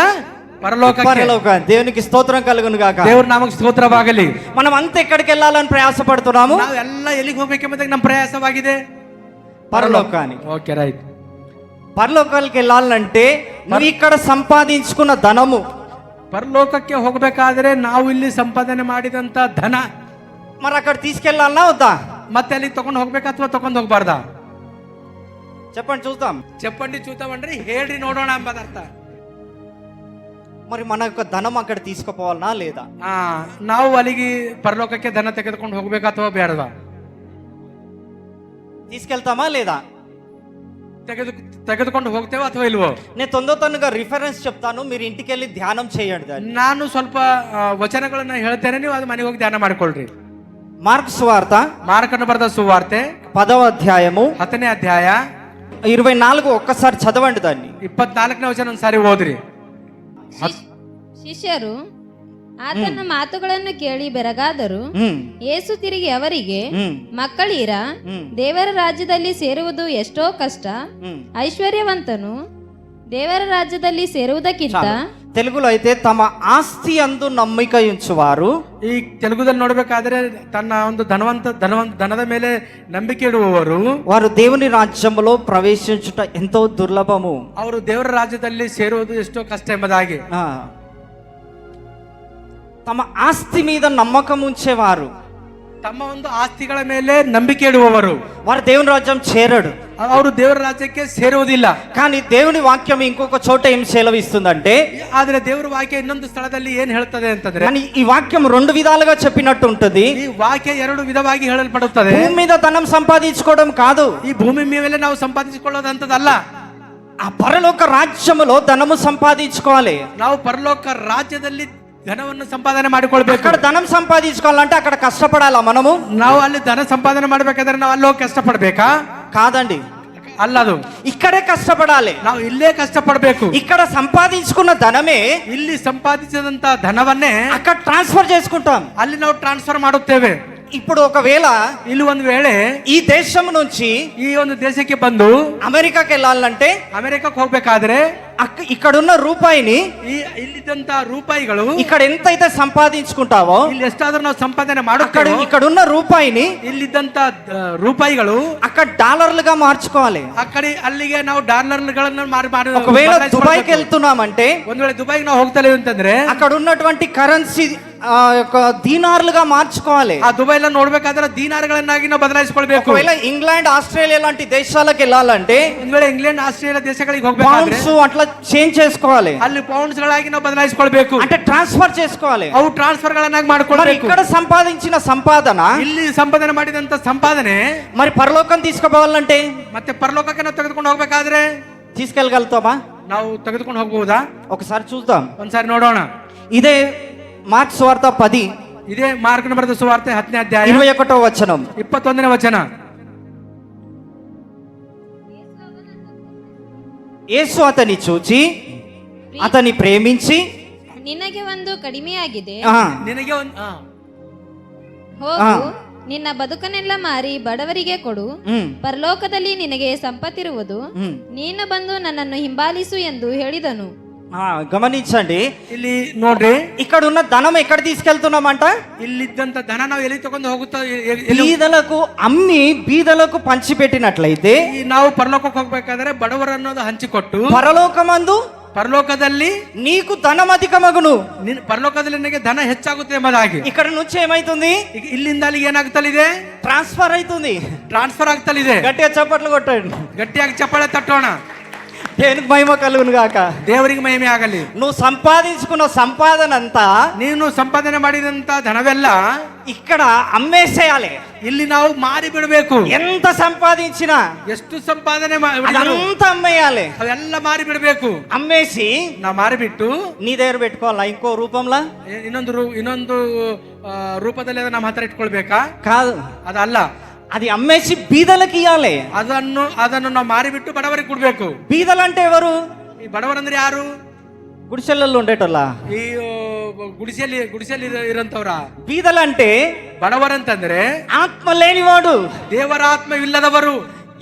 ಪರಲೋಕಕ್ಕೆ పరలోక దేవునికి స్తోత్రం కలుగును గాక ದೇವ್ರ ನಾಮಕ್ಕೆ ಸ್ತೋತ್ರವಾಗಲಿ మనం అంతా ఎక్కడికి వెళ్ళాలని ప్రయాసపడుతున్నాము ನಾವೆಲ್ಲ ಎಲ್ಲಿಗೆ ಹೋಗ್ಬೇಕೆಂಬುದಾಗಿ ನಮ್ಮ ಪ್ರಯಾಸವಾಗಿದೆ పరలోకానికి ಓಕೆ ರೈಟ್ పరలోకానికి వెళ్ళాలంటే నువ్వు ఇక్కడ సంపాదించుకున్న ధనము ಪರಲೋಕಕ್ಕೆ ಹೋಗ್ಬೇಕಾದ್ರೆ ನಾವು ಇಲ್ಲಿ ಸಂಪಾದನೆ ಮಾಡಿದಂತ ಧನ మరి అక్కడ తీసుకెళ్ళాలన్నా వద్దా ಮತ್ತೆ ಅಲ್ಲಿ ತಗೊಂಡು ಹೋಗ್ಬೇಕಾ ಅಥವಾ ತಗೊಂಡು ಹೋಗ್ಬಾರ್ದಾ చెప్పండి చూద్దాం ಚಪ್ಪಂಡಿ ಚೂತವನ್ರಿ ಹೇಳ್ರಿ ನೋಡೋಣ ಎಂಬುದರ್ಥ మరి మన యొక్క ధనం అక్కడ తీసుకుపోవాలనా లేదా ಆ ನಾವು ಅಲ್ಲಿಗೆ ಪರಲೋಕಕ್ಕೆ ಧನ ತೆಗೆದುಕೊಂಡು ಹೋಗ್ಬೇಕಾ ಅಥವಾ ಬೇಡವಾ తీసుకెళ్తామా లేదా ತೆಗೆದು ತೆಗೆದುಕೊಂಡು ಹೋಗ್ತೇವೆ ಅಥವಾ ಇಲ್ವೋ నేను తొందర తొందరగా రిఫరెన్స్ చెప్తాను మీరు ఇంటికి వెళ్ళి ధ్యానం చేయండి దాన్ని ನಾನು ಸ್ವಲ್ಪ ಆ, ವಚನಗಳನ್ನ ಹೇಳ್ತೇನೆ ನೀವು ಅದು ಮನೆಗೆ ಹೋಗಿ ಧ್ಯಾನ ಮಾಡ್ಕೊಳ್ರಿ మార్క్స్ వార్త ಮಾರ್ಕನ್ನು ಬರೆದ ಸುವಾರ್ತೆ పదవ అధ్యాయము ಹತ್ತನೇ ಅಧ್ಯಾಯ ఇరవై నాలుగు ఒక్కసారి చదవండి దాన్ని ಇಪ್ಪತ್ನಾಲ್ಕನೇ ವಚನ ಒಂದ್ಸಾರಿ ಓದ್ರಿ ಶಿಶ್- ಶಿಷ್ಯರು ಆತನ ಮಾತುಗಳನ್ನು ಕೇಳಿ ಬೆರಗಾದರು ఉమ్, ಏಸು ತಿರುಗಿ ಅವರಿಗೆ ఉమ్, ಮಕ್ಕಳೀರ ఉమ్, ದೇವರ ರಾಜ್ಯದಲ್ಲಿ ಸೇರುವುದು ಎಷ್ಟೋ ಕಷ್ಟ ఉమ్. ಐಶ್ವರ್ಯವಂತನು ದೇವರ ರಾಜ್ಯದಲ್ಲಿ ಸೇರುವುದಕ್ಕಿಂತ చాలు. తెలుగులో అయితే తమ ఆస్తి అందు నమ్మిక ఉంచువారు ಈ ತೆಲುಗುದಲ್ಲಿ ನೋಡ್ಬೇಕಾದ್ರೆ ತನ್ನ ಒಂದು ಧನವಂತ ಧನವಂತ ಧನದ ಮೇಲೆ ನಂಬಿಕೆ ಇಡುವವರು వారు దేవుని రాజ్యములో ప్రవేశించుట ఎంతో దుర్లభము ಅವರು ದೇವರ ರಾಜ್ಯದಲ್ಲಿ ಸೇರುವುದು ಎಷ್ಟೋ ಕಷ್ಟ ಎಂಬುದಾಗಿ ఆ. తమ ఆస్తి మీద నమ్మకం ఉంచేవారు ತಮ್ಮ ಒಂದು ಆಸ್ತಿಗಳ ಮೇಲೆ ನಂಬಿಕೆ ಇಡುವವರು వారు దేవుని రాజ్యం చేరడు ಅವರು ದೇವರ ರಾಜ್ಯಕ್ಕೆ ಸೇರುವುದಿಲ್ಲ కానీ దేవుని వాక్యం ఇంకొక చోట ఏం సెలవిస్తుందంటే ಆದ್ರೆ ದೇವರ ವಾಕ್ಯ ಇನ್ನೊಂದು ಸ್ಥಳದಲ್ಲಿ ಏನ್ ಹೇಳ್ತದೆ ಅಂತಂದ್ರೆ కానీ ఈ వాక్యం రెండు విధాలుగా చెప్పినట్టు ఉంటుంది ಈ ವಾಕ್ಯ ಎರಡು ವಿಧವಾಗಿ ಹೇಳಲ್ಪಡುತ್ತದೆ భూమి మీద ధనం సంపాదించుకోవడం కాదు ಈ ಭೂಮಿ ಮೇಲೆ ನಾವು ಸಂಪಾದಿಸಿಕೊಳ್ಳೋದಂತದಲ್ಲ ఆ పరలోక రాజ్యములో ధనము సంపాదించుకోవాలి ನಾವು ಪರಲೋಕ ರಾಜ್ಯದಲ್ಲಿ ಧನವನ್ನು ಸಂಪಾದನೆ ಮಾಡಿಕೊಳ್ಬೇಕು అక్కడ ధనం సంపాదించుకోవాలంటే అక్కడ కష్టపడాలా మనము ನಾವು ಅಲ್ಲಿ ಧನ ಸಂಪಾದನೆ ಮಾಡ್ಬೇಕಾದ್ರೆ ನಾವು ಅಲ್ಲಿ ಹೋಗಿ ಕಷ್ಟಪಡ್ಬೇಕಾ కాదండి ಅಲ್ಲ ಅದು ఇక్కడే కష్టపడాలి ನಾವು ಇಲ್ಲೇ ಕಷ್ಟಪಡ್ಬೇಕು ఇక్కడ సంపాదించుకున్న ధనమే ಇಲ್ಲಿ ಸಂಪಾದಿಸಿದಂತ ಧನವನ್ನೇ అక్కడ ట్రాన్స్ఫర్ చేసుకుంటాం ಅಲ್ಲಿ ನಾವು ಟ್ರಾನ್ಸ್ಫರ್ ಮಾಡುತ್ತೇವೆ ఇప్పుడు ఒకవేళ ಇಲ್ಲಿ ಒಂದು ವೇಳೆ ఈ దేశం నుంచి ಈ ಒಂದು ದೇಶಕ್ಕೆ ಬಂದು అమెరికాకి వెళ్ళాలంటే ಅಮೆರಿಕಕ್ಕೆ ಹೋಗ್ಬೇಕಾದ್ರೆ అక్క- ఇక్కడున్న రూపాయిని ಈ ಇಲ್ಲಿದ್ದಂತ ರೂಪಾಯಿಗಳು ఇక్కడ ఎంతైతే సంపాదించుకుంటావో ಇಲ್ಲಿ ಎಷ್ಟಾದ್ರೂ ನಾವು ಸಂಪಾದನೆ అక్కడ ಮಾಡುತ್ತೇವೆ ఇక్కడున్న రూపాయిని ಇಲ್ಲಿದ್ದಂತ ಆ, ರೂಪಾಯಿಗಳು అక్కడ డాలర్లుగా మార్చుకోవాలి ಆ ಕಡೆ ಅಲ್ಲಿಗೆ ನಾವು ಡಾಲರ್ಗಳನ್ನು ಮಾರಿ ಮಾಡಿ ఒకవేళ దుబాయ్కి ಬದಲಾಯಿಸ್ಕೊಳ್ಬೇಕು. వెళ్తున్నామంటే ಒಂದ್ ವೇಳೆ ದುಬೈಗೆ ನಾವು ಹೋಗ್ತಲೇವೆ ಅಂತಂದ್ರೆ అక్కడ ఉన్నటువంటి కరెన్సీ యొక్క దీనార్లుగా మార్చుకోవాలి ಆ ದುಬೈಲ ನೋಡ್ಬೇಕಾದ್ರೆ ದೀನಾರ್ಗಳನ್ನಾಗಿ ನಾವು ಬದಲಾಯಿಸ್ಕೊಳ್ಬೇಕು ఒకవేళ ఇంగ్లాండ్ ఆస్ట్రేలియా లాంటి దేశాలకు వెళ్ళాలంటే ಒಂದ್ ವೇಳೆ ಇಂಗ್ಲೆಂಡ್ ಆಸ್ಟ್ರೇಲಿಯಾ ದೇಶಗಳಿಗೆ ಹೋಗ್ಬೇಕಾದ್ರೆ పౌండ్స్ అట్లా చేంజ్ చేసుకోవాలి ಅಲ್ಲಿ ಪೌಂಡ್ಸ್ ಗಳಾಗಿ ನಾವು ಬದಲಾಯಿಸ್ಕೊಳ್ಬೇಕು అంటే ట్రాన్స్ఫర్ చేసుకోవాలి ಅವು ಟ್ರಾನ್ಸ್ಫರ್ ಗಳನ್ನಾಗಿ మరి ಮಾಡ್ಕೊಳ್ಬೇಕು ఇక్కడ సంపాదించిన సంపాదన ಇಲ್ಲಿ ಸಂಪಾದನೆ ಮಾಡಿದಂತ ಸಂಪಾದನೆ మరి పరలోకం తీసుకుపోవాలంటే ಮತ್ತೆ ಪರಲೋಕಕ್ಕೆ ನಾವು ತೆಗೆದುಕೊಂಡು ಹೋಗ್ಬೇಕಾದ್ರೆ తీసుకెళ్ళగలుగుతామా ನಾವು ತೆಗೆದುಕೊಂಡು ಹೋಗ್ಬಹುದಾ ఒకసారి చూద్దాం ಒಂದ್ಸಾರಿ ನೋಡೋಣ ఇదే మార్క్స్ వార్త పది ಇದೇ ಮಾರ್ಕನ ಬರೆದ ಸುವಾರ್ತೆ ಹತ್ತನೇ ಅಧ್ಯಾಯ ఇరవై ఒకటో వచనం ಇಪ್ಪತ್ತೊಂದನೇ ವಚನ యేసు అతని చూచి అతని ప్రేమించి ನಿನಗೆ ಒಂದು ಕಡಿಮೆಯಾಗಿದೆ ఆ, ನಿನಗೆ ಒಂದು ಹೋಗು ನಿನ್ನ ಬದುಕನ್ನೆಲ್ಲ ಮಾರಿ ಬಡವರಿಗೆ ಕೊಡು ఉమ్, ಪರಲೋಕದಲ್ಲಿ ನಿನಗೆ ಸಂಪತ್ತಿರುವುದು ఉమ్. ನೀನು ಬಂದು ನನ್ನನ್ನು ಹಿಂಬಾಲಿಸು ಎಂದು ಹೇಳಿದನು ఆ, గమనించండి ಇಲ್ಲಿ ನೋಡ್ರಿ ఇక్కడ ఉన్న ధనం ఎక్కడ తీసుకెళ్తున్నామంట ಇಲ್ಲಿದ್ದಂತ ಧನ ನಾವು ಎಲ್ಲಿ ತಗೊಂಡು ಹೋಗುತ್ತಾ ಎ- ಎ- ಎಲ್ಲಿ బీదలకు అమ్మి బీదలకు పంచిపెట్టినట్లయితే ಈ ನಾವು ಪರಲೋಕಕ್ಕೆ ಹೋಗ್ಬೇಕಾದ್ರೆ ಬಡವರನ್ನೋದು ಹಂಚಿಕೊಟ್ಟು పరలోకమందు ಪರಲೋಕದಲ್ಲಿ నీకు ధనం అధికమగును ನಿನ್ ಪರಲೋಕದಲ್ಲಿ ನಿನಗೆ ಧನ ಹೆಚ್ಚಾಗುತ್ತೆ ಎಂಬುದಾಗಿ ఇక్కడ నుంచి ఏమైతుంది ಈಗ ಇಲ್ಲಿಂದ ಅಲ್ಲಿಗೆ ಏನಾಗ್ತಲಿದೆ ట్రాన్స్ఫర్ అవుతుంది ಟ್ರಾನ್ಸ್ಫರ್ ಆಗ್ತಲಿದೆ గట్టిగా చప్పట్లు కొట్టండి ಗಟ್ಟಿಯಾಗಿ ಚಪ್ಪಾಳೆ ತಟ್ಟೋಣ దేనికి మహిమ కలుగును గాక ದೇವರಿಗೆ ಮಹಿಮೆ ಆಗಲಿ నువ్వు సంపాదించుకున్న సంపాదన అంతా ನೀನು ಸಂಪಾದನೆ ಮಾಡಿದಂತ ಧನವೆಲ್ಲ ఇక్కడ అమ్మేసేయాలి ಇಲ್ಲಿ ನಾವು ಮಾರಿ ಬಿಡಬೇಕು ఎంత సంపాదించినా ಎಷ್ಟು ಸಂಪಾದನೆ ಮಾ- ಮಾಡಿದ್ರು అదంతా అమ్మేయాలి ಅವೆಲ್ಲ ಮಾರಿ ಬಿಡಬೇಕು అమ్మేసి ನಾವು ಮಾರಿಬಿಟ್ಟು నీ దగ్గర పెట్టుకోవాలా ఇంకో రూపంలో ಇ- ಇನ್ನೊಂದು ರೂ- ಇನ್ನೊಂದು ಆ, ರೂಪದಲ್ಲಿ ಅದನ್ನ ನಮ್ಮ ಹತ್ರ ಇಟ್ಕೊಳ್ಬೇಕಾ కాదు ಅದಲ್ಲ అది అమ్మేసి బీదలకు ఇవ్వాలి ಅದನ್ನು ಅದನ್ನು ನಾವು ಮಾರಿಬಿಟ್ಟು ಬಡವರಿಗೆ ಕೊಡ್ಬೇಕು బీదలు అంటే ఎవరు ಈ ಬಡವರಂದ್ರೆ ಯಾರು గుడిసెలలో ఉండేటోళ్ళ ಈ ಆ, ಗುಡಿಸೆಯಲ್ಲಿ ಗುಡಿಸೆಯಲ್ಲಿ ಇರ- ಇರೋಂಥವ್ರ బీదలు అంటే ಬಡವರಂತಂದ್ರೆ ఆత్మ లేనివాడు ದೇವರ ಆತ್ಮವಿಲ್ಲದವರು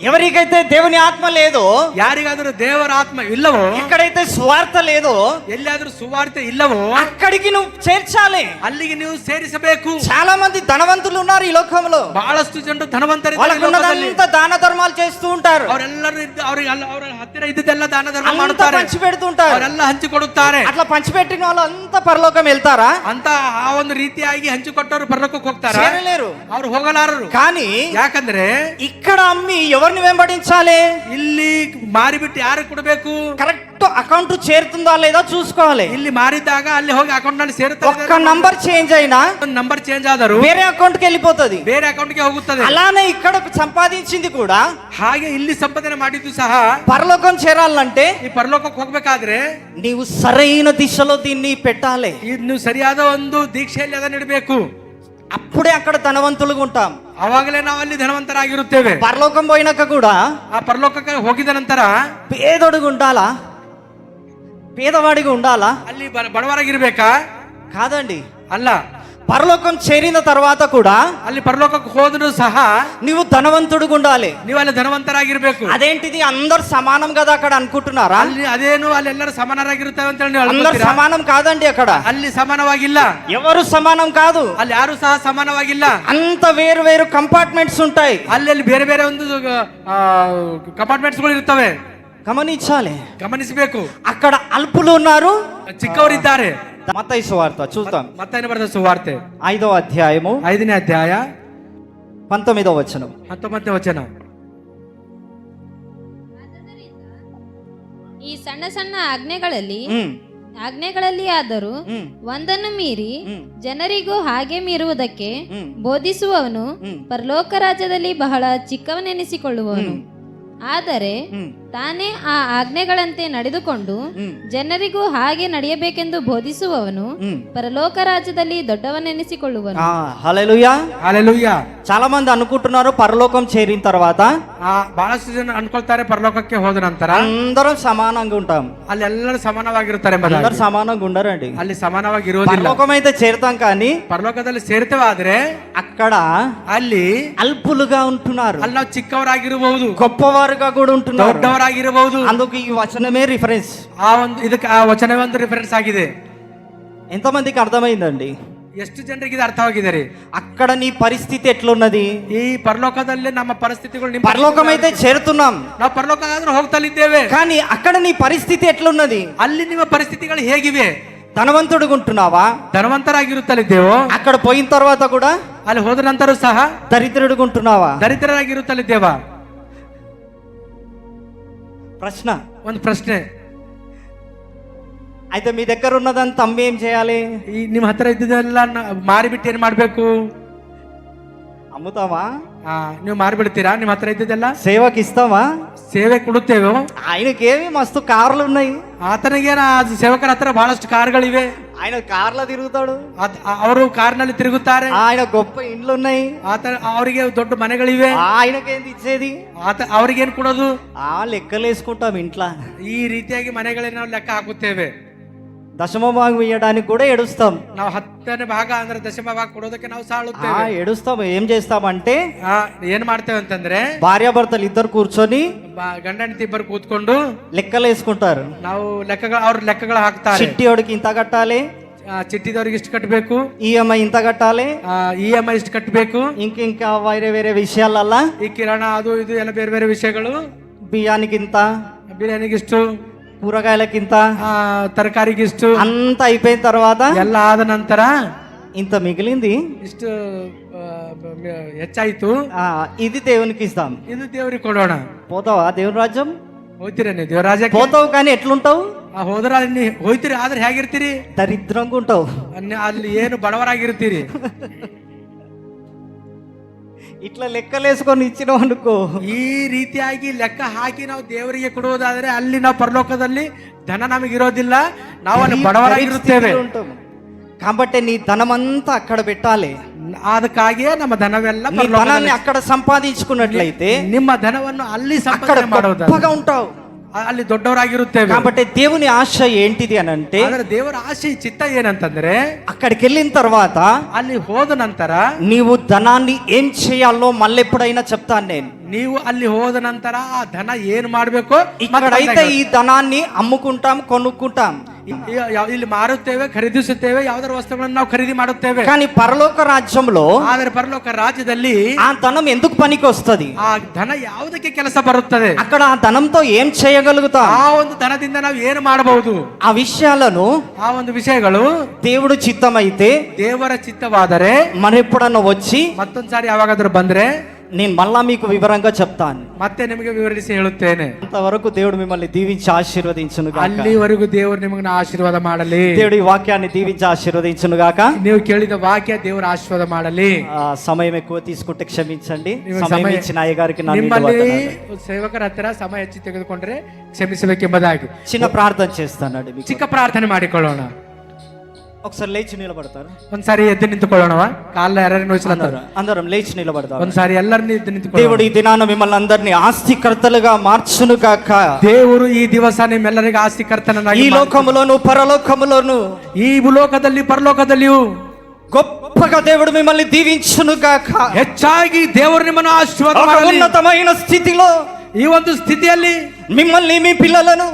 ఎవరికైతే దేవుని ఆత్మ లేదో ಯಾರಿಗಾದರೂ ದೇವರ ಆತ್ಮ ಇಲ್ಲವೋ ఎక్కడైతే స్వార్థ లేదో ಎಲ್ಲಿಯಾದ್ರೂ ಸುವಾರ್ತೆ ಇಲ್ಲವೋ అక్కడికి నువ్వు చేర్చాలి ಅಲ್ಲಿಗೆ ನೀವು ಸೇರಿಸಬೇಕು చాలా మంది ధనవంతులు ఉన్నారు ఈ లోకంలో ಬಹಳಷ್ಟು ಜನರು ಧನವಂತರಿದ್ದಾರೆ వాళ్ళకు ಈ ಲೋಕದಲ್ಲಿ. ఉన్నదంతా దాన ధర్మాలు చేస్తూ ఉంటారు ಅವರೆಲ್ಲರೂ ಇದ್ದ- ಅವ್ರಿಗೆ ಅಲ್ಲ ಅವರ ಹತ್ತಿರ ಇದ್ದಿದ್ದೆಲ್ಲ ದಾನ ಧರ್ಮ అంతా ಮಾಡುತ್ತಾರೆ పంచి పెడుతుంటారు ಅವರೆಲ್ಲ ಹಂಚಿಕೊಡುತ್ತಾರೆ అట్లా పంచిపెట్టిన వాళ్ళు అంతా పరలోకం వెళ్తారా ಅಂತ ಆ ಒಂದು ರೀತಿಯಾಗಿ ಹಂಚಿಕೊಟ್ಟವರು ಪರಲೋಕಕ್ಕೆ ಹೋಗ್ತಾರ చేరలేరు ಅವ್ರು ಹೋಗಲಾರರು కానీ ಯಾಕಂದ್ರೆ ఇక్కడ అమ్మి ఎవరిని వెంబడించాలి ಇಲ್ಲಿ ಮಾರಿಬಿಟ್ಟು ಯಾರು ಕೊಡಬೇಕು కరెక్ట్ అకౌంట్ చేరుతుందా లేదా చూసుకోవాలి ಇಲ್ಲಿ ಮಾರಿದ್ದಾಗ ಅಲ್ಲಿ ಹೋಗಿ ಅಕೌಂಟ್ ನಲ್ಲಿ ఒక్క ಸೇರುತ್ತೆ నంబర్ చేంజ్ అయినా ನಂಬರ್ ಚೇಂಜ್ ಆದರೂ వేరే అకౌంట్ కి వెళ్ళిపోతుంది ಬೇರೆ ಅಕೌಂಟ್ ಗೆ ಹೋಗುತ್ತದೆ అలానే ఇక్కడ సంపాదించింది కూడా ಹಾಗೆ ಇಲ್ಲಿ ಸಂಪಾದನೆ ಮಾಡಿದ್ದು ಸಹ పరలోకం చేరాలంటే ಈ ಪರಲೋಕಕ್ಕೆ ಹೋಗ್ಬೇಕಾದ್ರೆ నీవు సరైన దిశలో దీన్ని పెట్టాలి ಈ ನೀವು ಸರಿಯಾದ ಒಂದು ದೀಕ್ಷೆಯಲ್ಲಿ ಅದನ್ನ ಇಡಬೇಕು అప్పుడే అక్కడ ధనవంతులుగా ఉంటాం ಅವಾಗಲೇ ನಾವು ಅಲ್ಲಿ ಧನವಂತರಾಗಿರುತ್ತೇವೆ ಪರಲೋಕಂ ಹೋಯಿನಕ್ಕ ಕೂಡ ಆ ಪರಲೋಕಕ್ಕೆ ಹೋಗಿದ ನಂತರ ಪೇದೊಡಗು ಉಂಡಾಲ ಪೇದವಾಡಿಗೂ ಉಂಡಾಲ ಅಲ್ಲಿ ಬಡವರಾಗಿರ್ಬೇಕಾ ಕಾದಂಡಿ ಅಲ್ಲ పరలోకం చేరిన తర్వాత కూడా ಅಲ್ಲಿ ಪರಲೋಕಕ್ಕೆ ಹೋದ್ರು ಸಹ నువ్వు ధనవంతుడిగా ఉండాలి ನೀವು ಅಲ್ಲಿ ಧನವಂತರಾಗಿರ್ಬೇಕು అదేంటిది అందరు సమానం కదా అక్కడ అనుకుంటున్నారా ಅಲ್ಲಿ ಅದೇನು ಅಲ್ಲಿ ಎಲ್ಲರೂ ಸಮಾನರಾಗಿರುತ್ತೇವೆ ಅಂತ ಹೇಳಿ ನೀವು అందరు ಅನ್ಕೊತೀರಾ? సమానం కాదండి అక్కడ ಅಲ್ಲಿ ಸಮಾನವಾಗಿಲ್ಲ ఎవరు సమానం కాదు ಅಲ್ಲಿ ಯಾರು ಸಹ ಸಮಾನವಾಗಿಲ್ಲ అంత వేరు వేరు కంపార్ట్మెంట్స్ ఉంటాయి ಅಲ್ಲಿ ಅಲ್ಲಿ ಬೇರೆ ಬೇರೆ ಒಂದು ಕಂಪಾರ್ಟ್ಮೆಂಟ್ಸ್ ಗಳು ಇರ್ತವೆ గమనించాలి ಗಮನಿಸಬೇಕು అక్కడ అల్పులు ఉన్నారు ಚಿಕ್ಕವರಿದ್ದಾರೆ మత్తయి సువార్త చూద్దాం ಮತ್ತೇನು ಬರ್ತದೆ ಸುವಾರ್ತೆ ఐదో అధ్యాయము ಐದನೇ ಅಧ್ಯಾಯ పంతొమ్మిదో వచనం ಹತ್ತೊಂಬತ್ತನೇ ವಚನ ಈ ಸಣ್ಣ ಸಣ್ಣ ಆಜ್ಞೆಗಳಲ್ಲಿ ఉమ్, ಆಜ್ಞೆಗಳಲ್ಲಿ ಆದರೂ ఉమ్, ಒಂದನ್ನು ಮೀರಿ ఉమ్, ಜನರಿಗೂ ಹಾಗೆ ಮೀರುವುದಕ್ಕೆ ఉమ్, ಬೋಧಿಸುವವನು ఉమ్, ಪರಲೋಕ ರಾಜ್ಯದಲ್ಲಿ ಬಹಳ ಚಿಕ್ಕವನೆನಿಸಿಕೊಳ್ಳುವನು ఉమ్, ಆದರೆ ఉమ్, ತಾನೇ ಆ ಆಜ್ಞೆಗಳಂತೆ ನಡೆದುಕೊಂಡು ఉమ్, ಜನರಿಗೂ ಹಾಗೆ ನಡೆಯಬೇಕೆಂದು ಬೋಧಿಸುವವನು ఉమ్. ಪರಲೋಕ ರಾಜ್ಯದಲ್ಲಿ ದೊಡ್ಡವನೆನಿಸಿಕೊಳ್ಳುವನು ఆ, హల్లెలూయా ಅಲ್ಲೆಲೂಯ್ಯ చాలా మంది అనుకుంటున్నారు పరలోకం చేరిన తర్వాత ಆ ಬಹಳಷ್ಟು ಜನ ಅನ್ಕೊಳ್ತಾರೆ ಪರಲೋಕಕ್ಕೆ ಹೋದ ನಂತರ అందరం సమానంగా ఉంటాం ಅಲ್ಲಿ ಎಲ್ಲರೂ ಸಮಾನವಾಗಿರ್ತಾರೆ అందరు ಎಂಬುದಾಗಿ సమానంగా ఉండరండి ಅಲ್ಲಿ ಸಮಾನವಾಗಿ ಇರುವುದಿಲ್ಲ పరలోకం అయితే చేరుతాం కానీ ಪರಲೋಕದಲ್ಲಿ ಸೇರ್ತೇವೆ ಆದ್ರೆ అక్కడ ಅಲ್ಲಿ అల్పులుగా ఉంటున్నారు ಅಲ್ಲಿ ನಾವು ಚಿಕ್ಕವರಾಗಿರಬಹುದು గొప్పవారుగా కూడా ఉంటున్నారు ದೊಡ್ಡವರಾಗಿರಬಹುದು అందుకు ఈ వచనమే రిఫరెన్స్ ಆ ಒಂದು ಇದಕ್ಕೆ ಆ ವಚನವೇ ಒಂದು ರಿಫರೆನ್ಸ್ ಆಗಿದೆ ఎంతమందికి అర్థమైందండి ಎಷ್ಟು ಜನರಿಗೆ ಇದು ಅರ್ಥವಾಗಿದೆ ರೀ అక్కడ నీ పరిస్థితి ఎట్లున్నది ಈ ಪರಲೋಕದಲ್ಲಿ ನಮ್ಮ ಪರಿಸ್ಥಿತಿಗಳು ನಿಮ್ಮ పరలోకం అయితే చేరుతున్నాం ನಾವು ಪರಲೋಕ ಆದ್ರೂ ಹೋಗ್ತಲಿದ್ದೇವೆ కానీ అక్కడ నీ పరిస్థితి ఎట్లున్నది ಅಲ್ಲಿ ನಿಮ್ಮ ಪರಿಸ್ಥಿತಿಗಳು ಹೇಗಿವೆ ధనవంతుడిగా ఉంటున్నావా ಧನವಂತರಾಗಿರುತ್ತಲಿದ್ದೇವೋ అక్కడ పోయిన తర్వాత కూడా ಅಲ್ಲಿ ಹೋದ ನಂತರ ಸಹ దరిద్రుడిగా ఉంటున్నావా ದರಿದ್ರರಾಗಿರುತ್ತಲಿದ್ದೇವಾ ప్రశ్న ಒಂದು ಪ್ರಶ್ನೆ అయితే మీ దగ్గర ఉన్నదని తమ్మి ఏం చేయాలి ಈ ನಿಮ್ಮ ಹತ್ರ ಇದ್ದಿದ್ದೆಲ್ಲ ನ- ಮಾರಿಬಿಟ್ಟು ಏನ್ ಮಾಡ್ಬೇಕು అమ్ముతావా ಆ, ನೀವು ಮಾರ್ಬಿಡ್ತೀರಾ? ನಿಮ್ಮ ಹತ್ರ ಇದ್ದದೆಲ್ಲ ಸೇವಕ್ ಇಸ್ತವ ಸೇವೆ ಕೊಡುತ್ತೇವೆ. ఆయనకి ಮಸ್ತ್ మస్తు కార్లు ఉన్నాయి ಆತನಿಗೇನ ಸೇವಕರ ಹತ್ರ ಬಹಳಷ್ಟು ಕಾರ್ಗಳಿವೆ. ಆಯ್ನ కార్లో ಕಾರ್ಲ ತಿರುಗುತ್ತಾಳು ಅವರು ಕಾರ್ನಲ್ಲಿ ತಿರುಗುತ್ತಾರೆ. ಆಯ್ನ ಗೊಪ್ಪ ಇಂಡ್ಲು ఉన్నాయి ಆತ ಅವರಿಗೆ ದೊಡ್ಡ ಮನೆಗಳಿವೆ. ఆయనకేంది ಇಚ್ಛೇದಿ. ಆತ ಅವ್ರಿಗೇನ್ ಕೊಡೋದು? ಆ ಲೆಕ್ಕಲ್ಲಿ లెక్కలేసుకుంటాం ಇಂಟ್ಲಾ. ಈ ರೀತಿಯಾಗಿ ಮನೆಗಳನ್ನ ನಾವು ಲೆಕ್ಕ ಹಾಕುತ್ತೇವೆ. ದಶಮ ಭಾಗ వేయడానికి కూడా ఏడుస్తాం నా ಹತ್ತನೇ ಭಾಗ ಅಂದ್ರೆ ದಶಮ ಭಾಗ ಕೊಡೋದಕ್ಕೆ ನಾವು సాలుతాం ఏడుస్తాం ఏం చేస్తామంటే ఏం మాడతాం ಅಂತಂದ್ರೆ భార్యాభర్తలు ఇద్దరు కూర్చొని ಗಂಡನ ఇద్దరు కూర్చుಕೊಂಡು లెక్కలు వేసుకుంటారు ನಾವು ಲೆಕ್ಕಗಳು ಅವ್ರ ಲೆಕ್ಕಗಳು ಹಾಕ್ತಾರೆ చిట్టియోడికి ఇంత కట్టాలి ಚಿಟ್ಟಿದವ್ರಿಗೆ ಇಷ್ಟು ಕಟ್ಟಬೇಕು ಇ ಎಂ ಐ ಇಂತ ಕಟ್ಟಾಲೆ ಇ ಎಂ ಐ ಇಷ್ಟು ಕಟ್ಟಬೇಕು ಇಂಕ ಇಂಕ ಬೇರೆ ಬೇರೆ ವಿಷಯ ಅಲ್ಲಲ್ಲ ಈ ಕಿರಣ ಅದು ಇದು ಎಲ್ಲ ಬೇರೆ ಬೇರೆ ವಿಷಯಗಳು బియ్యానికి ఇంత బిర్యానీకి ఇష్టం కూరగాయలకి ఇంత ಆ, ತರಕಾರಿಗೆ ಇಷ್ಟು అంత అయిపోయిన తర్వాత ಎಲ್ಲ ಆದ ನಂತರ ఇంత మిగిలింది ಇಷ್ಟು ಆ, ಮ- ಹೆಚ್ಚಾಯ್ತು ఆ, ఇది దేవునికి ఇస్తాం ಇದು ದೇವ್ರಿಗೆ ಕೊಡೋಣ పోతావా దేవుని రాజ్యం ಹೋಗ್ತೀರ ನೀವು ದೇವರಾಜಕ್ಕೆ పోతావు కానీ ఎట్లుంటావు ಆ, ಹೋದ್ರ ಅಲ್ಲಿ ಹೋಯ್ತೀರಿ ಆದ್ರೆ ಹೇಗಿರ್ತೀರಿ దరిద్రంగా ఉంటావు ಅನ್ಯ- ಅಲ್ಲಿ ಏನು ಬಡವರಾಗಿರ್ತೀರಿ ఇట్లా లెక్కలేసుకొని ఇచ్చినావు అనుకో ಈ ರೀತಿಯಾಗಿ ಲೆಕ್ಕ ಹಾಕಿ ನಾವು ದೇವರಿಗೆ ಕೊಡುವುದಾದ್ರೆ ಅಲ್ಲಿ ನಾವು ಪರಲೋಕದಲ್ಲಿ ಧನ ನಮಗಿರೋದಿಲ್ಲ ನಾವು ಅಲ್ಲಿ ಬಡವರಾಗಿರುತ್ತೇವೆ పరిస్థితిలో ఉంటాం. కాబట్టి నీ ధనమంతా అక్కడ పెట్టాలి ಅದಕ್ಕಾಗಿಯೇ ನಮ್ಮ ಧನವೆಲ್ಲ నీ ధనాన్ని ಪರಲೋಕದಲ್ಲಿ- అక్కడ సంపాదించుకున్నట్లయితే ನಿಮ್ಮ ಧನವನ್ನು ಅಲ್ಲಿ అక్కడ ಸಂಪಾದನೆ ಮಾಡೋದು గొప్పగా ఉంటావు ಅಲ್ಲಿ ದೊಡ್ಡವರಾಗಿರುತ್ತೇವೆ కాబట్టి దేవుని ఆశ ఏంటిది అని అంటే ಆದ್ರೆ ದೇವರ ಆಸೆ ಚಿತ್ತ ಏನಂತಂದ್ರೆ అక్కడికి వెళ్ళిన తర్వాత ಅಲ್ಲಿ ಹೋದ ನಂತರ నీవు ధనాన్ని ఏం చేయాలో మళ్ళీ ఎప్పుడైనా చెప్తాను నేను ನೀವು ಅಲ್ಲಿ ಹೋದ ನಂತರ ಆ ಧನ ಏನ್ ಮಾಡ್ಬೇಕು ఇక్కడైతే ఈ ధనాన్ని అమ్ముకుంటాం కొనుక్కుంటాం ಇಲ್ಲಿ ಮಾರುತ್ತೇವೆ ಖರೀದಿಸುತ್ತೇವೆ ಯಾವ್ದಾರ ವಸ್ತುಗಳನ್ನು ನಾವು ಖರೀದಿ ಮಾಡುತ್ತೇವೆ కానీ పరలోక రాజ్యంలో ಆದರೆ ಪರಲೋಕ ರಾಜ್ಯದಲ್ಲಿ ఆ ధనం ఎందుకు పనికి వస్తుంది ಆ ಧನ ಯಾವುದಕ್ಕೆ ಕೆಲಸ ಬರುತ್ತದೆ అక్కడ ఆ ధనంతో ఏం చేయగలుగుతాం ಆ ಒಂದು ಧನದಿಂದ ನಾವು ಏನು ಮಾಡಬಹುದು ఆ విషయాలను ಆ ಒಂದು ವಿಷಯಗಳು దేవుడు చిత్తమైతే ದೇವರ ಚಿತ್ತವಾದರೆ మన ఎప్పుడన్నా వచ్చి ಮತ್ತೊಂದ್ಸಾರಿ ಯಾವಾಗಾದ್ರೂ ಬಂದ್ರೆ నేను మళ్ళా మీకు వివరంగా చెప్తాను ಮತ್ತೆ ನಿಮಗೆ ವಿವರಿಸಿ ಹೇಳುತ್ತೇನೆ అంతవరకు దేవుడు మిమ్మల్ని దీవించి ఆశీర్వదించును గాక ಅಲ್ಲಿವರೆಗೂ ದೇವರು ನಿಮಗೆ ಆಶೀರ್ವಾದ ಮಾಡಲಿ దేవుడు ఈ వాక్యాన్ని దీవించి ఆశీర్వదించును గాక ನೀವು ಕೇಳಿದ ವಾಕ್ಯ ದೇವರ ಆಶೀರ್ವಾದ ಮಾಡಲಿ ఆ, సమయం ఎక్కువ తీసుకుంటే క్షమించండి ನೀವು సమయం ಸಮಯ- ఇచ్చిన అయ్య గారికి నా నిండు ನಿಮ್ಮಲ್ಲಿ వందనాలు. ಸೇವಕರ ಹತ್ತಿರ ಸಮಯ ಹೆಚ್ಚು ತೆಗೆದುಕೊಂಡ್ರೆ ಕ್ಷಮಿಸಬೇಕೆಂಬುದಾಗಿ చిన్న ప్రార్థన చేస్తానండి మీకు ಚಿಕ್ಕ ಪ್ರಾರ್ಥನೆ ಮಾಡಿಕೊಳ್ಳೋಣ ఒకసారి లేచి నిలబడతారు ಒಂದ್ಸಾರಿ ಎದ್ದು ನಿಂತುಕೊಳ್ಳೋಣವ ಕಾಲ ಯಾರ್ಯಾರು ನೋಯಿಸ್ಲತ್ತಾರ అందరం- అందరం లేచి నిలబడతారు ಒಂದ್ಸಾರಿ ಎಲ್ಲರನ್ನ ಎದ್ದು ನಿಂತುಕೊಳ್ಳೋಣ దేవుడు ఈ దినాన మిమ్మల్ని అందరినీ ఆస్తికర్తలుగా మార్చును గాక ದೇವರು ಈ ದಿವಸ ನಿಮ್ಮೆಲ್ಲರಿಗೆ ಆಸ್ತಿ ಕರ್ತನನ್ನಾಗಿ ఈ లోకములోను పరలోకములోను ಈ ಭೂಲೋಕದಲ್ಲಿ ಪರಲೋಕದಲ್ಲಿಯೂ గొప్పగా దేవుడు మిమ్మల్ని దీవించును గాక ಹೆಚ್ಚಾಗಿ ದೇವರು ನಿಮ್ಮನ್ನು ಆಶೀರ್ವಾದ ఒక ಮಾಡಲಿ ఉన్నతమైన స్థితిలో ಈ ಒಂದು ಸ್ಥಿತಿಯಲ್ಲಿ మిమ్మల్ని మీ పిల్లలను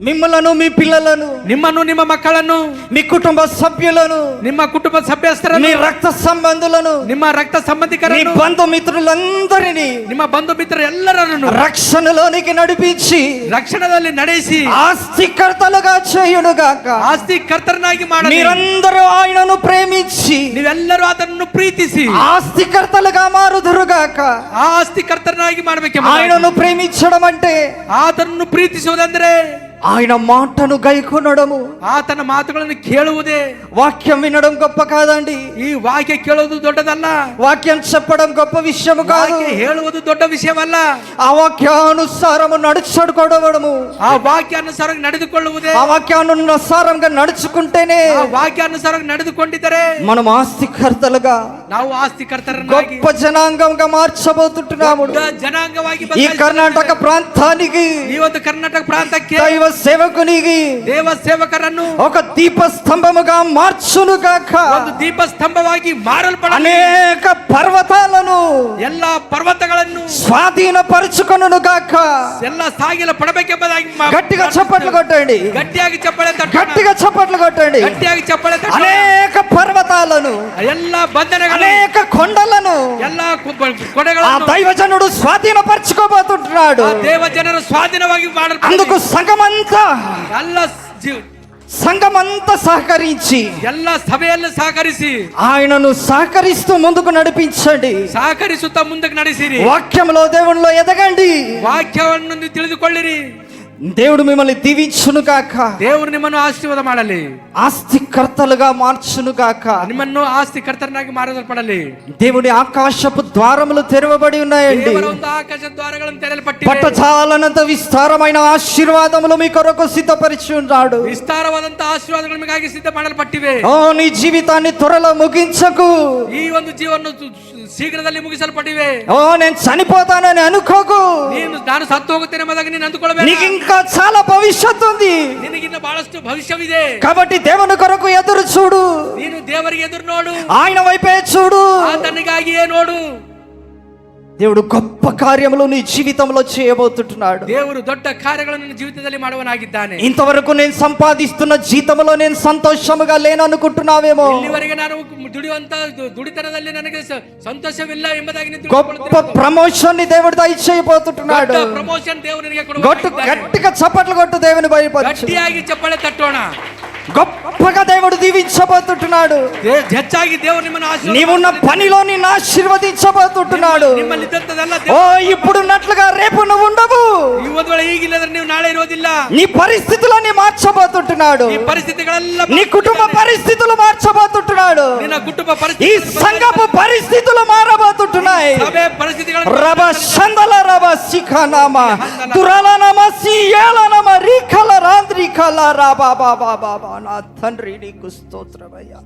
మిమ్మలను మీ పిల్లలను ನಿಮ್ಮನ್ನು ನಿಮ್ಮ ಮಕ್ಕಳನ್ನು మీ కుటుంబ సభ్యులను ನಿಮ್ಮ ಕುಟುಂಬ ಸಭ್ಯಸ್ಥರನ್ನು మీ రక్త సంబంధులను ನಿಮ್ಮ ರಕ್ತ మీ ಸಂಬಂಧಿಕರನ್ನು బంధుమిత్రులందరినీ ನಿಮ್ಮ ಬಂಧು ಮಿತ್ರ ಎಲ್ಲರನ್ನು రక్షణలోనికి నడిపించి ರಕ್ಷಣದಲ್ಲಿ ನಡೆಸಿ ఆస్తికర్తలుగా చేయును గాక ಆಸ್ತಿ ಕರ್ತರನಾಗಿ ಮಾಡಲಿ మీరందరూ ఆయనను ప్రేమించి ನೀವೆಲ್ಲರೂ ಅದನ್ನು ಪ್ರೀತಿಸಿ ఆస్తికర్తలుగా మారుదురుగాక ಆ ಆಸ್ತಿ ಕರ್ತರನಾಗಿ ಮಾಡಬೇಕೆಂಬ ఆయనను ప్రేమించడం అంటే ಆತನನ್ನು ಪ್ರೀತಿಸುವುದಂದ್ರೆ ఆయన మాటను గైకొనడము ಆತನ ಮಾತುಗಳನ್ನು ಕೇಳುವುದೇ వాక్యం వినడం గొప్ప కాదండి ಈ ವಾಕ್ಯ ಕೇಳುವುದು ದೊಡ್ಡದಲ್ಲ వాక్యం చెప్పడం గొప్ప విషయము కాదు ವಾಕ್ಯ ಹೇಳುವುದು ದೊಡ್ಡ ವಿಷಯವಲ್ಲ ఆ వాక్యానుసారము నడుచుకోవడము ಆ ವಾಕ್ಯಾನುಸಾರ ನಡೆದುಕೊಳ್ಳುವುದೇ ఆ వాక్యానుసారంగా నడుచుకుంటేనే ಆ ವಾಕ್ಯಾನುಸಾರ ನಡೆದುಕೊಂಡಿದ್ದರೆ మనం ఆస్తికర్తలుగా ನಾವು ಆಸ್ತಿ ಕರ್ತರನ್ನಾಗಿ గొప్ప జనాంగంగా మార్చబోతుంటున్నాము ದೊಡ್ಡ ಜನಾಂಗವಾಗಿ ఈ ಬದಲಾಯಿಸುತ್ತೇವೆ. కర్ణాటక ప్రాంతానికి ಈ ಒಂದು ಕರ್ನಾಟಕ ಪ್ರಾಂತಕ್ಕೆ దైవ సేవకునికి ದೇವ ಸೇವಕರನ್ನು ఒక దీప స్తంభముగా మార్చునుగాక ಒಂದು ದೀಪ ಸ್ತಂಭವಾಗಿ ಮಾರಲ್ಪಡ అనేక పర్వతాలను ಎಲ್ಲಾ ಪರ್ವತಗಳನ್ನು స్వాధీనపరుచుకొనును గాక ಎಲ್ಲ ಸಾಗಿಲ ಪಡಬೇಕೆಂಬುದಾಗಿ ಮಾ- గట్టిగా చప్పట్లు కొట్టండి ಗಟ್ಟಿಯಾಗಿ ಚಪ್ಪಳೆ ತಟ್ಟೋಣ. గట్టిగా చప్పట్లు కొట్టండి ಗಟ್ಟಿಯಾಗಿ ಚಪ್ಪಳೆ ತಟ್ಟೋಣ. అనేక పర్వతాలను ಎಲ್ಲ ಬಂಧನಗಳು అనేక కొండలను ಎಲ್ಲ ಕು- ఆ ಕೊಡೆಗಳನ್ನು దైవజనుడు స్వాధీనపరచుకోబోతుంటున్నాడు ಆ ದೇವ ಜನರ ಸ್ವಾಧೀನವಾಗಿ ಮಾಡಲ್ಪಡ అందుకు సంఘమంతా ಎಲ್ಲ ಜೀವ- సంఘమంతా సహకరించి ಎಲ್ಲ ಸಭೆಯನ್ನು ಸಹಕರಿಸಿ ఆయనను సహకరిస్తూ ముందుకు నడిపించండి ಸಹಕರಿಸುತ್ತಾ ಮುಂದಕ್ಕೆ ನಡೆಸಿರಿ వాక్యంలో దేవునిలో ఎదగండి ವಾಕ್ಯವನ್ನು ನೀವು ತಿಳಿದುಕೊಳ್ಳಿರಿ దేవుడు మిమ్మల్ని దీవించును గాక ದೇವರು ನಿಮ್ಮನ್ನು ಆಶೀರ್ವಾದ ಮಾಡಲಿ ఆస్తికర్తలుగా మార్చును గాక ನಿಮ್ಮನ್ನು ಆಸ್ತಿ ಕರ್ತರನಾಗಿ ಮಾರಲ್ಪಡಲಿ దేవుడి ఆకాశపు ద్వారములు తెరవబడి ఉన్నాయండి ದೇವರ ಒಂದು ಆಕಾಶ ದ್ವಾರಗಳನ್ನು ತೆರೆಯಲ್ಪಟ್ಟಿವೆ పట్టచాలనంత విస్తారమైన ఆశీర్వాదములు మీ కొరకు సిద్ధపరిచి ఉన్నాడు ವಿಸ್ತಾರವಾದಂತಹ ಆಶೀರ್ವಾದಗಳು ನಿಮಗಾಗಿ ಸಿದ್ಧ ಮಾಡಲ್ಪಟ್ಟಿವೆ ఓ నీ జీవితాన్ని త్వరలో ముగించకు ಈ ಒಂದು ಜೀವನ ಶೀಘ್ರದಲ್ಲಿ ಮುಗಿಸಲ್ಪಟ್ಟಿವೆ ఓ నేను చనిపోతానని అనుకోకు ನೀನು ನಾನು ಸತ್ತು ಹೋಗುತ್ತೇನೆ ಎಂಬುದಾಗಿ ನೀನು ಅಂದುಕೊಳ್ಬೇಕು నీకు ఇంకా ఇంకా చాలా భవిష్యత్తు ఉంది ನಿನಗಿನ್ನ ಬಹಳಷ್ಟು ಭವಿಷ್ಯವಿದೆ కాబట్టి దేవుని కొరకు ఎదురు చూడు ನೀನು ದೇವರಿಗೆ ಎದುರು ನೋಡು ఆయన వైపే చూడు ಆತನಿಗಾಗಿಯೇ ನೋಡು దేవుడు గొప్ప కార్యములు నీ జీవితంలో చేయబోతుంటున్నాడు ದೇವರು ದೊಡ್ಡ ಕಾರ್ಯಗಳನ್ನು ನಿನ್ನ ಜೀವಿತದಲ್ಲಿ ಮಾಡುವನಾಗಿದ್ದಾನೆ ఇంతవరకు నేను సంపాదిస్తున్న జీతంలో నేను సంతోషముగా లేననుకుంటున్నావేమో ಇಲ್ಲಿವರೆಗೆ ನಾನು ದುಡಿಯುವಂತ ದು- ದುಡಿತನದಲ್ಲಿ ನನಗೆ ಸ- ಸಂತೋಷವಿಲ್ಲ ಎಂಬುದಾಗಿ ನೀನು గొప్ప ತಿಳಿದುಕೊಳ್ಳುತ್ತಿರುವುದು. ప్రమోషన్ ని దేవుడు దయచేయబోతుంటున్నాడు ದೊಡ್ಡ ಪ್ರಮೋಷನ್ ದೇವರು ನಿನಗೆ గొట్టు ಕೊಡುವ గట్టిగా చప్పట్లు కొట్టు దేవుని భయపరచు ಗಟ್ಟಿಯಾಗಿ ಚಪ್ಪಾಳೆ ತಟ್ಟೋಣ గొప్పగా దేవుడు దీవించబోతుంటున్నాడు ದೇ- ಹೆಚ್ಚಾಗಿ ದೇವರು ನಿಮ್ಮನ್ನು ಆಶೀರ್ವಾದ నీవున్న ಮಾಡಲಿ. పనిలో నిన్ను ఆశీర్వదించబోతుంటున్నాడు ನಿಮ್ಮಲ್ಲಿದ್ದಂಥದ್ದೆಲ್ಲ ఓ ದೇವರು ఇప్పుడున్నట్లుగా రేపు నువ్వు ఉండవు ಈ ಒಂದು ವೇಳೆ ಈಗಿಲ್ಲದ್ರೆ ನೀವು ನಾಳೆ ಇರೋದಿಲ್ಲ నీ పరిస్థితులని మార్చబోతుంటున్నాడు ಈ ಪರಿಸ್ಥಿತಿಗಳೆಲ್ಲ నీ కుటుంబ పరిస్థితులు మార్చబోతుంటున్నాడు ನಿನ್ನ ಕುಟುಂಬ ఈ ಪರಿಸ್ಥಿತಿ సంఘపు పరిస్థితులు మారబోతుంటున్నాయి ಸಭೆ ಪರಿಸ್ಥಿತಿಗಳು రబ సందల రబ శిఖనామ దురాల నమ సియేల నమ రీఖల రాంద్రిఖల రాబా బాబా బాబా నా తండ్రి నీకు స్తోత్రమయ్యా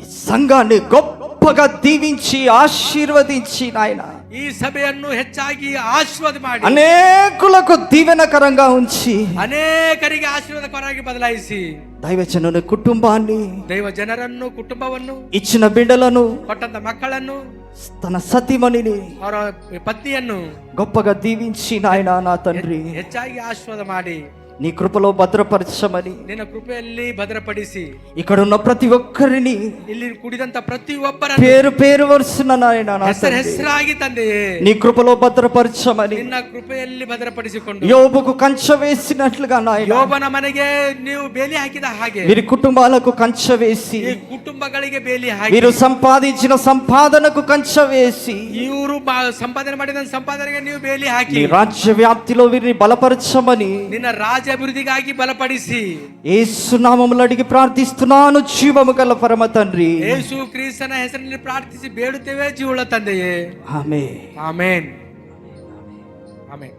ఈ సంఘాన్ని గొప్పగా దీవించి ఆశీర్వదించి నాయన ಈ ಸಭೆಯನ್ನು ಹೆಚ್ಚಾಗಿ ಆಶೀರ್ವಾದ ಮಾಡಿ అనేకులకు దీవెనకరంగా ఉంచి ಅನೇಕರಿಗೆ ಆಶೀರ್ವಾದಕರಾಗಿ ಬದಲಾಯಿಸಿ దైవజనుని కుటుంబాన్ని ದೈವ ಜನರನ್ನು ಕುಟುಂಬವನ್ನು ఇచ్చిన బిడ్డలను ಕೊಟ್ಟಂತ ಮಕ್ಕಳನ್ನು తన సతిమణిని ಅವರ ಪತ್ನಿಯನ್ನು గొప్పగా దీవించి నాయన నా తండ్రి ಹೆಚ್ಚಾಗಿ ಆಶೀರ್ವಾದ ಮಾಡಿ నీ కృపలో భద్రపరచమని ನಿನ್ನ ಕೃಪೆಯಲ್ಲಿ ಭದ್ರಪಡಿಸಿ ఇక్కడ ఉన్న ప్రతి ఒక్కరిని ಇಲ್ಲಿ ಕುಡಿದಂತ ಪ್ರತಿ ಒಬ್ಬರನ್ನು పేరు పేరు వరుసన నాయన నా ಹೆಸರು తండ్రి. ಹೆಸರಾಗಿ ತಂದೆಯೇ నీ కృపలో భద్రపరచమని ನಿನ್ನ ಕೃಪೆಯಲ್ಲಿ ಭದ್ರಪಡಿಸಿಕೊಂಡು యోబుకు కంచ వేసినట్లుగా నాయన ಯೋಬನ ಮನೆಗೆ ನೀವು ಬೇಲಿ ಹಾಕಿದ ಹಾಗೆ వీరి కుటుంబాలకు కంచ వేసి ಈ ಕುಟುಂಬಗಳಿಗೆ ಬೇಲಿ ಹಾಕಿ వీరు సంపాదించిన సంపాదనకు కంచ వేసి ಇವರು ಬಾ- ಸಂಪಾದನೆ ಮಾಡಿದ ಸಂಪಾದನೆಗೆ ನೀವು ಬೇಲಿ ಹಾಕಿ నీ రాజ్య వ్యాప్తిలో వీరిని బలపరచమని ನಿನ್ನ ರಾಜ್ಯ ಅಭಿವೃದ್ಧಿಗಾಗಿ ಬಲಪಡಿಸಿ ఏసునామములు అడిగి ప్రార్థిస్తున్నాను జీవము గల పరమ తండ్రి ಯೇಸು ಕ್ರಿಸ್ತನ ಹೆಸರಿನಲ್ಲಿ ಪ್ರಾರ್ಥಿಸಿ ಬೇಡುತ್ತೇವೆ ಜೀವಳ ತಂದೆಯೇ ఆమె ಆಮೇನ್ ಆಮೇನ್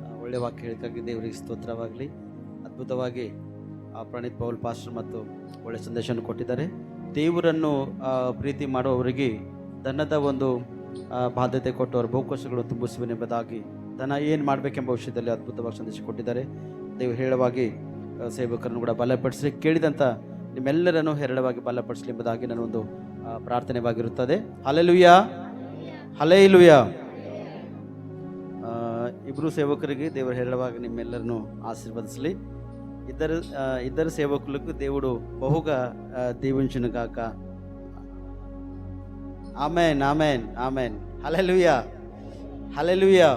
ಆ, ಒಳ್ಳೆ ವಾಕ್ಯ ಹೇಳಿಕಾಗಿ ದೇವರಿಗೆ ಸ್ತೋತ್ರವಾಗಲಿ ಅದ್ಭುತವಾಗಿ ಆ ಪ್ರಣೀತ್ ಪೌಲ್ ಪಾಸ್ಟರ್ ಮತ್ತು ಒಳ್ಳೆ ಸಂದೇಶವನ್ನು ಕೊಟ್ಟಿದ್ದಾರೆ ದೇವರನ್ನು ಆ, ಪ್ರೀತಿ ಮಾಡುವವರಿಗೆ ಧನದ ಒಂದು ಆ, ಬಾಧ್ಯತೆ ಕೊಟ್ಟು ಅವರ ಬಹುಕೋಶಗಳು ತುಂಬಿಸುವೆನೆಂಬುದಾಗಿ ಧನ ಏನು ಮಾಡಬೇಕೆಂಬ ವಿಷಯದಲ್ಲಿ ಅದ್ಭುತವಾಗಿ ಸಂದೇಶ ಕೊಟ್ಟಿದ್ದಾರೆ ದೇವರು ಹೇಳವಾಗಿ ಆ, ಸೇವಕರನ್ನು ಕೂಡ ಬಲಪಡಿಸಿ ಕೇಳಿದಂಥ ನಿಮ್ಮೆಲ್ಲರನ್ನು ಹೇರಳವಾಗಿ ಬಲಪಡಿಸಲಿ ಎಂಬುದಾಗಿ ನನ್ನ ಒಂದು ಆ, ಪ್ರಾರ್ಥನೆವಾಗಿರುತ್ತದೆ ಹಲೆಲುಯ್ಯ ಹಲೇಲುಯ್ಯ ಆ, ಇಬ್ರು సేవకురికి దేవుడు ಹೇಳುವಾಗ నిమ్మెల్లరను ఆశీర్వదించలి ఇద్దరు ఆ, ఇద్దరు సేవకులకు దేవుడు బహుగా ఆ, దీవించును గాక amen amen amen hallelujah hallelujah